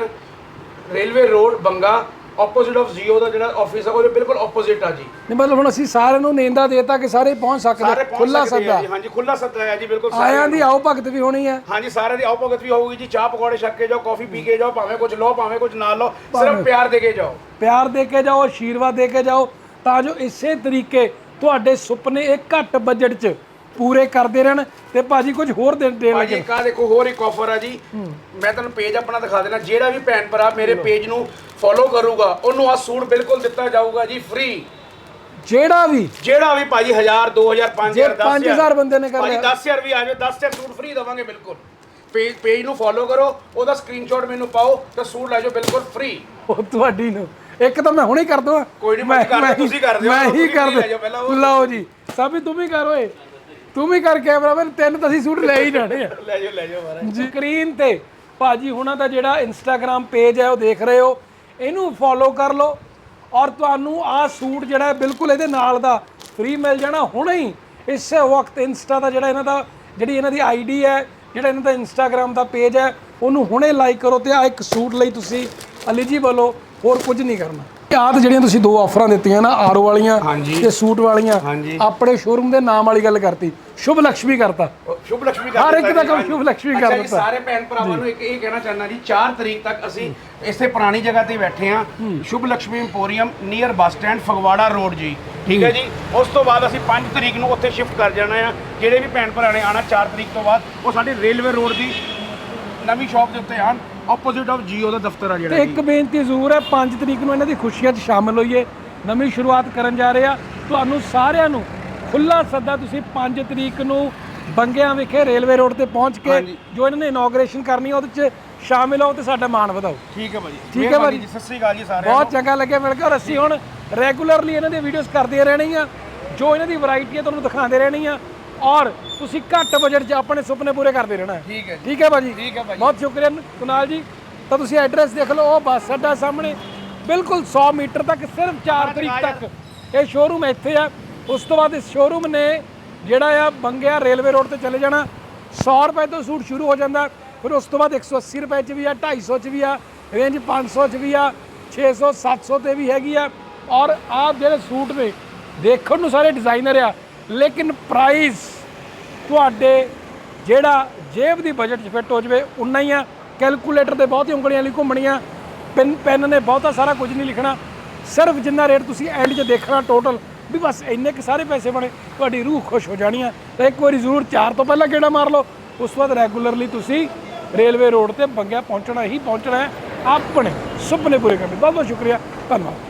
railway road Banga opposite of Jio ਦਾ ਜਿਹੜਾ ਆਫਿਸ ਹੈ ਉਹਦੇ ਬਿਲਕੁਲ ਆਪੋਜ਼ਿਟ ਆ ਜੀ। ਨਹੀਂ ਮਤਲਬ ਹੁਣ ਅਸੀਂ ਸਾਰਿਆਂ ਨੂੰ ਨੇਂਦਾ ਦੇਤਾ ਕਿ ਸਾਰੇ ਪਹੁੰਚ ਸਕਦੇ ਪਹੁੰਚ ਖੁੱਲਾ ਸਕਦੇ ਆ ਸੱਦਾ। ਜੀ ਹਾਂਜੀ ਖੁੱਲਾ ਸੱਦਾ ਹੈ ਜੀ ਬਿਲਕੁਲ ਸਾਰੇ ਆਇਆਂ ਦੀ ਆਓ ਭਗਤ ਵੀ ਹੋਣੀ ਹੈ। ਹਾਂਜੀ ਸਾਰਿਆਂ ਦੀ ਆਓ ਭਗਤ ਵੀ ਹੋਊਗੀ ਜੀ ਚਾਹ ਪਕੌੜੇ ਛੱਕ ਕੇ ਜਾਓ ਕਾਫੀ ਪੀ ਕੇ ਜਾਓ ਭਾਵੇਂ ਕੁਝ ਲਓ ਭਾਵੇਂ ਕੁਝ ਨਾ ਲਓ ਸਿਰਫ ਪਿਆਰ ਦੇ ਕੇ ਜਾਓ। ਪਿਆਰ ਦੇ ਕੇ ਜਾਓ ਆਸ਼ੀਰਵਾਦ ਦੇ ਕੇ ਜਾਓ ਤਾਂ ਜੋ ਇਸੇ ਤਰੀਕੇ ਤੁਹਾਡੇ ਸੁਪਨੇ ਇੱਕ ਘੱਟ ਬਜਟ 'ਚ ਪੂਰੇ ਕਰਦੇ ਰਹਿਣ ਤੇ ਭਾਜੀ ਕੁਝ ਹੋਰ ਦੇਣ ਦੇਣ ਭਾਜੀ ਲੱਗੇ। ਇੱਕ ਆਹ ਦੇਖੋ ਹੋਰ ਇੱਕ ਆਫਰ ਆ ਜੀ। ਮੈਂ ਤੁਹਾਨੂੰ ਪੇਜ ਆਪਣਾ ਦਿਖਾ ਦੇਣਾ ਜਿਹੜਾ ਵੀ ਭੈਣ ਭਰਾ ਮੇਰੇ ਪੇਜ ਨੂੰ ਫੋਲੋ ਕਰੂਗਾ ਉਹਨੂੰ ਆ ਸੂਟ ਬਿਲਕੁਲ ਦਿੱਤਾ ਜਾਊਗਾ ਜੀ ਫ੍ਰੀ ਜਿਹੜਾ ਵੀ। ਜਿਹੜਾ ਵੀ ਭਾਜੀ 1000 2000 ਜੇ 5000 ਪੰਜ ਹਜ਼ਾਰ ਬੰਦੇ ਨੇ ਕਰ ਭਾਜੀ ਲਿਆ। 10000 ਵੀ ਆ ਜਾਵੇ 10000 ਸੂਟ ਫ੍ਰੀ ਦਵਾਂਗੇ ਬਿਲਕੁਲ। ਪੇਜ ਪੇਜ ਨੂੰ ਫੋਲੋ ਕਰੋ ਉਹਦਾ ਸਕਰੀਨਸ਼ਾਟ ਮੈਨੂੰ ਪਾਓ ਤੇ ਸੂਟ ਲੈ ਜਾਓ ਬਿਲਕੁਲ ਫ੍ਰੀ ਉਹ ਤੁਹਾਡੀ ਨੂੰ। ਇੱਕ ਤਾਂ ਮੈਂ ਹੁਣੇ ਕਰ ਦਵਾਂ। ਕੋਈ ਨੀ, ਮੈਂ ਕਰ ਦਿਓ, ਤੁਸੀਂ ਕਰ ਦਿਓ, ਮੈਂ ਹੀ ਕਰ ਜਾਓ ਉਹ। ਲਓ ਜੀ। ਸਭੀ ਤੂੰ ਵੀ ਕਰ ਓਏ। ਤੂੰ ਵੀ ਕਰ ਕੈਮਰਾਮੈਨ ਤਿੰਨ ਤਾਂ ਅਸੀਂ ਸੂਟ ਲੈ ਹੀ ਜਾਣੇ ਆ। ਲੈ ਜਾਓ ਲੈ ਜਾਓ ਮਹਾਰਾਜ। ਜੀ ਸਕਰੀਨ ਤੇ। ਭਾਜੀ ਹੁਣਾਂ ਦਾ ਜਿਹੜਾ ਇੰਸਟਾਗ੍ਰam ਪੇਜ ਹੈ ਉਹ ਦੇਖ ਰਹੇ ਹੋ। ਇਹਨੂੰ ਫੋਲੋ ਕਰ ਲਓ। ਔਰ ਤੁਹਾਨੂੰ ਆਹ ਸੂਟ ਜਿਹੜਾ ਬਿਲਕੁਲ ਇਹਦੇ ਨਾਲ ਦਾ ਫ੍ਰੀ ਮਿਲ ਜਾਣਾ। ਹੁਣੇ ਹੀ ਇਸੇ ਵਕਤ ਇੰਸਟਾ ਦਾ ਜਿਹੜਾ ਇਹਨਾਂ ਦਾ ਜਿਹੜੀ ਇਹਨਾਂ ਦੀ ਆਈਡੀ ਹੈ ਜਿਹੜਾ ਇਹਨਾਂ ਦਾ ਇੰਸਟਾਗ੍ਰam ਦਾ ਪੇਜ ਹੈ ਉਹਨੂੰ ਹੁਣੇ ਲਾਈਕ ਕਰੋ ਤੇ ਆ ਇੱਕ ਸੂਟ ਲਈ ਤੁਸੀਂ ਐਲੀਜੀਬਲ ਹੋ ਹੋਰ ਕੁਝ ਨਹੀਂ ਕਰਨਾ। ਆਹ ਤਾਂ ਜਿਹੜੀਆਂ ਤੁਸੀਂ ਦੋ ਆਫਰਾਂ ਦਿੱਤੀਆਂ ਨਾ ਆਰਓ ਵਾਲੀਆਂ ਤੇ ਸੂਟ ਵਾਲੀਆਂ ਆਪਣੇ ਸ਼ੋਰੂਮ ਦੇ ਨਾਮ ਵਾਲੀ ਗੱਲ ਕਰਤੀ। ਸ਼ੁਭ ਲక్ష్ਮੀ ਕਰਤਾ। ਸ਼ੁਭ ਲక్ష్ਮੀ ਕਰ ਹਰ ਇੱਕ ਦਾ ਕੰਮ ਸ਼ੁਭ ਲਕਸ਼ਮੀ ਕਰ ਦਿੱਤਾ। ਸਾਰੇ ਭੈਣ ਭਰਾਵਾਂ ਨੂੰ ਇੱਕ ਇਹ ਕਹਿਣਾ ਚਾਹੁੰਦਾ ਜੀ 4 ਤਰੀਕ ਤੱਕ ਅਸੀਂ ਇਸੇ ਪੁਰਾਣੀ ਜਗ੍ਹਾ ਤੇ ਬੈਠੇ ਆ Shubh Lakshmi emporium near bus stand Phagwara road ਜੀ। ਠੀਕ ਹੈ ਜੀ? ਉਸ ਤੋਂ ਬਾਅਦ ਅਸੀਂ 5 ਤਰੀਕ ਨੂੰ ਉੱਥੇ ਸ਼ਿਫਟ ਕਰ ਜਾਣਾ ਆ ਜਿਹੜੇ ਵੀ ਭੈਣ ਭਰਾ ਨੇ ਆਣਾ 4 ਤਰੀਕ ਤੋਂ ਬਾਅਦ ਉਹ ਸਾਡੇ ਰੇਲਵੇ ਰੋਡ ਦੀ ਨਵੀਂ ਸ਼ਾਪ ਦੇ ਉੱਤੇ ਆਣ ਆਪੋਜ਼ਿਟ ਆਫ ਜੀਓ ਦਾ ਦਫ਼ਤਰ ਆ ਤੇ ਜਿਹੜਾ ਇੱਕ ਜੀ। ਬੇਨਤੀ ਜ਼ਰੂਰ ਹੈ 5 ਤਰੀਕ ਨੂੰ ਇਹਨਾਂ ਦੀ ਖੁਸ਼ੀਆਂ 'ਚ ਸ਼ਾਮਲ ਹੋਈਏ। ਨਵੀਂ ਸ਼ੁਰੂਆਤ ਕਰਨ ਜਾ ਰਹੇ ਆ। ਤੁਹਾਨੂੰ ਸਾਰਿਆਂ ਨੂੰ ਖੁੱਲਾ ਸੱਦਾ ਤੁਸੀਂ 5 ਤਰੀਕ ਨੂੰ ਬੰਗਿਆਂ ਵਿਖੇ ਰੇਲਵੇ ਰੋਡ ਤੇ ਪਹੁੰਚ ਕੇ ਹਾਂਜੀ। ਜੋ ਇਹਨਾਂ ਨੇ ਇਨੋਗ੍ਰੇਸ਼ਨ ਕਰਨੀ ਆ ਉਹਦੇ 'ਚ ਸ਼ਾਮਿਲ ਹੋ ਤੇ ਸਾਡਾ ਮਾਣ ਵਧਾਓ। ਠੀਕ ਹੈ ਭਾਜੀ। ਠੀਕ ਹੈ ਮਿਹਰਬਾਨੀ ਭਾਜੀ। ਜੀ ਸਤਿ ਸ੍ਰੀ ਅਕਾਲ ਜੀ ਸਾਰਿਆਂ ਬਹੁਤ ਚੰਗਾ ਲੱਗਿਆ ਮਿਲ ਕੇ। ਔਰ ਅਸੀਂ ਹੁਣ ਰੈਗੂਲਰਲੀ ਇਹਨਾਂ ਦੀਆਂ ਵੀਡੀਓਜ਼ ਕਰਦੇ ਰਹਿਣੀਆਂ ਜੋ ਇਹਨਾਂ ਦੀ ਵੈਰਾਈਟੀ ਹੈ ਤੁਹਾਨੂੰ ਦਿਖਾਉਂਦੇ ਰਹਿਣੀਆਂ ਔਰ ਤੁਸੀਂ ਘੱਟ ਬਜਟ 'ਚ ਆਪਣੇ ਸੁਪਨੇ ਪੂਰੇ ਕਰਦੇ ਰਹਿਣਾ ਹੈ। ਠੀਕ ਹੈ ਜੀ। ਠੀਕ ਹੈ ਭਾਜੀ? ਠੀਕ ਹੈ ਭਾਜੀ। ਬਹੁਤ ਸ਼ੁਕਰੀਆ। ਕੁਨਾਲ ਜੀ ਤਾਂ ਤੁਸੀਂ ਐਡਰੈਸ ਦੇਖ ਲਓ ਉਹ ਬੱਸ ਅੱਡਾ ਸਾਹਮਣੇ। ਬਿਲਕੁਲ 100 ਮੀਟਰ ਤੱਕ ਸਿਰਫ 4 ਤਰੀਕ ਤੱਕ। ਇਹ ਸ਼ੋਰੂਮ ਇੱਥੇ ਆ। ਉਸ ਤੋਂ ਬਾਅਦ ਇਸ ਸ਼ੋਰੂਮ ਨੇ ਜਿਹੜਾ ਆ ਬੰਗਿਆ ਰੇਲਵੇ ਰੋਡ ਤੇ ਚਲੇ ਜਾਣਾ। 100 ਰੁਪਏ ਤੋਂ ਸੂਟ ਸ਼ੁਰੂ ਹੋ ਜਾਂਦਾ। ਫਿਰ ਉਸ ਤੋਂ ਬਾਅਦ 180 ਰੁਪਏ ਚ ਵੀ ਆ 250 ਚ ਵੀ ਆ ਰੇਂਜ 500 ਚ ਵੀ ਆ 600 700 ਤੇ ਵੀ ਹੈਗੀ ਆ। ਔਰ ਆਹ ਜਿਹੜੇ ਸੂਟ ਨੇ ਦੇਖਣ ਨੂੰ ਸਾਰੇ ਡਿਜ਼ਾਈਨਰ ਆ। ਲੇਕਿਨ ਪ੍ਰਾਈਸ ਤੁਹਾਡੇ ਜਿਹੜਾ ਜੇਬ ਦੀ ਬਜਟ 'ਚ ਫਿੱਟ ਹੋ ਜਵੇ, ਉਨਾ ਹੀ ਆ। ਕੈਲਕੂਲੇਟਰ ਤੇ ਬਹੁਤੀ ਹੀ ਉਂਗਲੀਆਂ ਲਈ ਘੁੰਮਣੀਆਂ। ਪੈਨ ਪੈਨ ਨੇ ਬਹੁਤਾ ਸਾਰਾ ਕੁਝ ਨਹੀਂ ਲਿਖਣਾ। ਸਿਰਫ ਜਿੰਨਾ ਰੇਟ ਤੁਸੀਂ ਐਂਡ 'ਚ ਦੇਖਣਾ ਟੋਟਲ ਵੀ ਬਸ ਇੰਨੇ ਕੁ ਸਾਰੇ ਪੈਸੇ ਬਣੇ, ਤੁਹਾਡੀ ਰੂਹ ਖੁਸ਼ ਹੋ ਜਾਣੀ ਆ। ਤਾਂ ਇੱਕ ਵਾਰੀ ਜ਼ਰੂਰ ਚਾਰ ਤੋਂ ਪਹਿਲਾਂ ਕਿਹੜਾ ਮਾਰ ਲਓ। ਉਸ ਤੋਂ ਬਾਅਦ ਰੈਗੂਲਰਲੀ ਤੁਸੀਂ ਰੇਲਵੇ ਰੋਡ ਤੇ ਬੰਗਿਆ ਪਹੁੰਚਣਾ ਹੀ ਪਹੁੰਚਣਾ ਹੈ। ਆਪਣੇ ਸੁਪਨੇ ਪੂਰੇ ਕਰਨੇ ਬਹੁਤ ਬਹੁਤ ਸ਼ੁਕਰੀਆ। ਧੰਨਵਾਦ।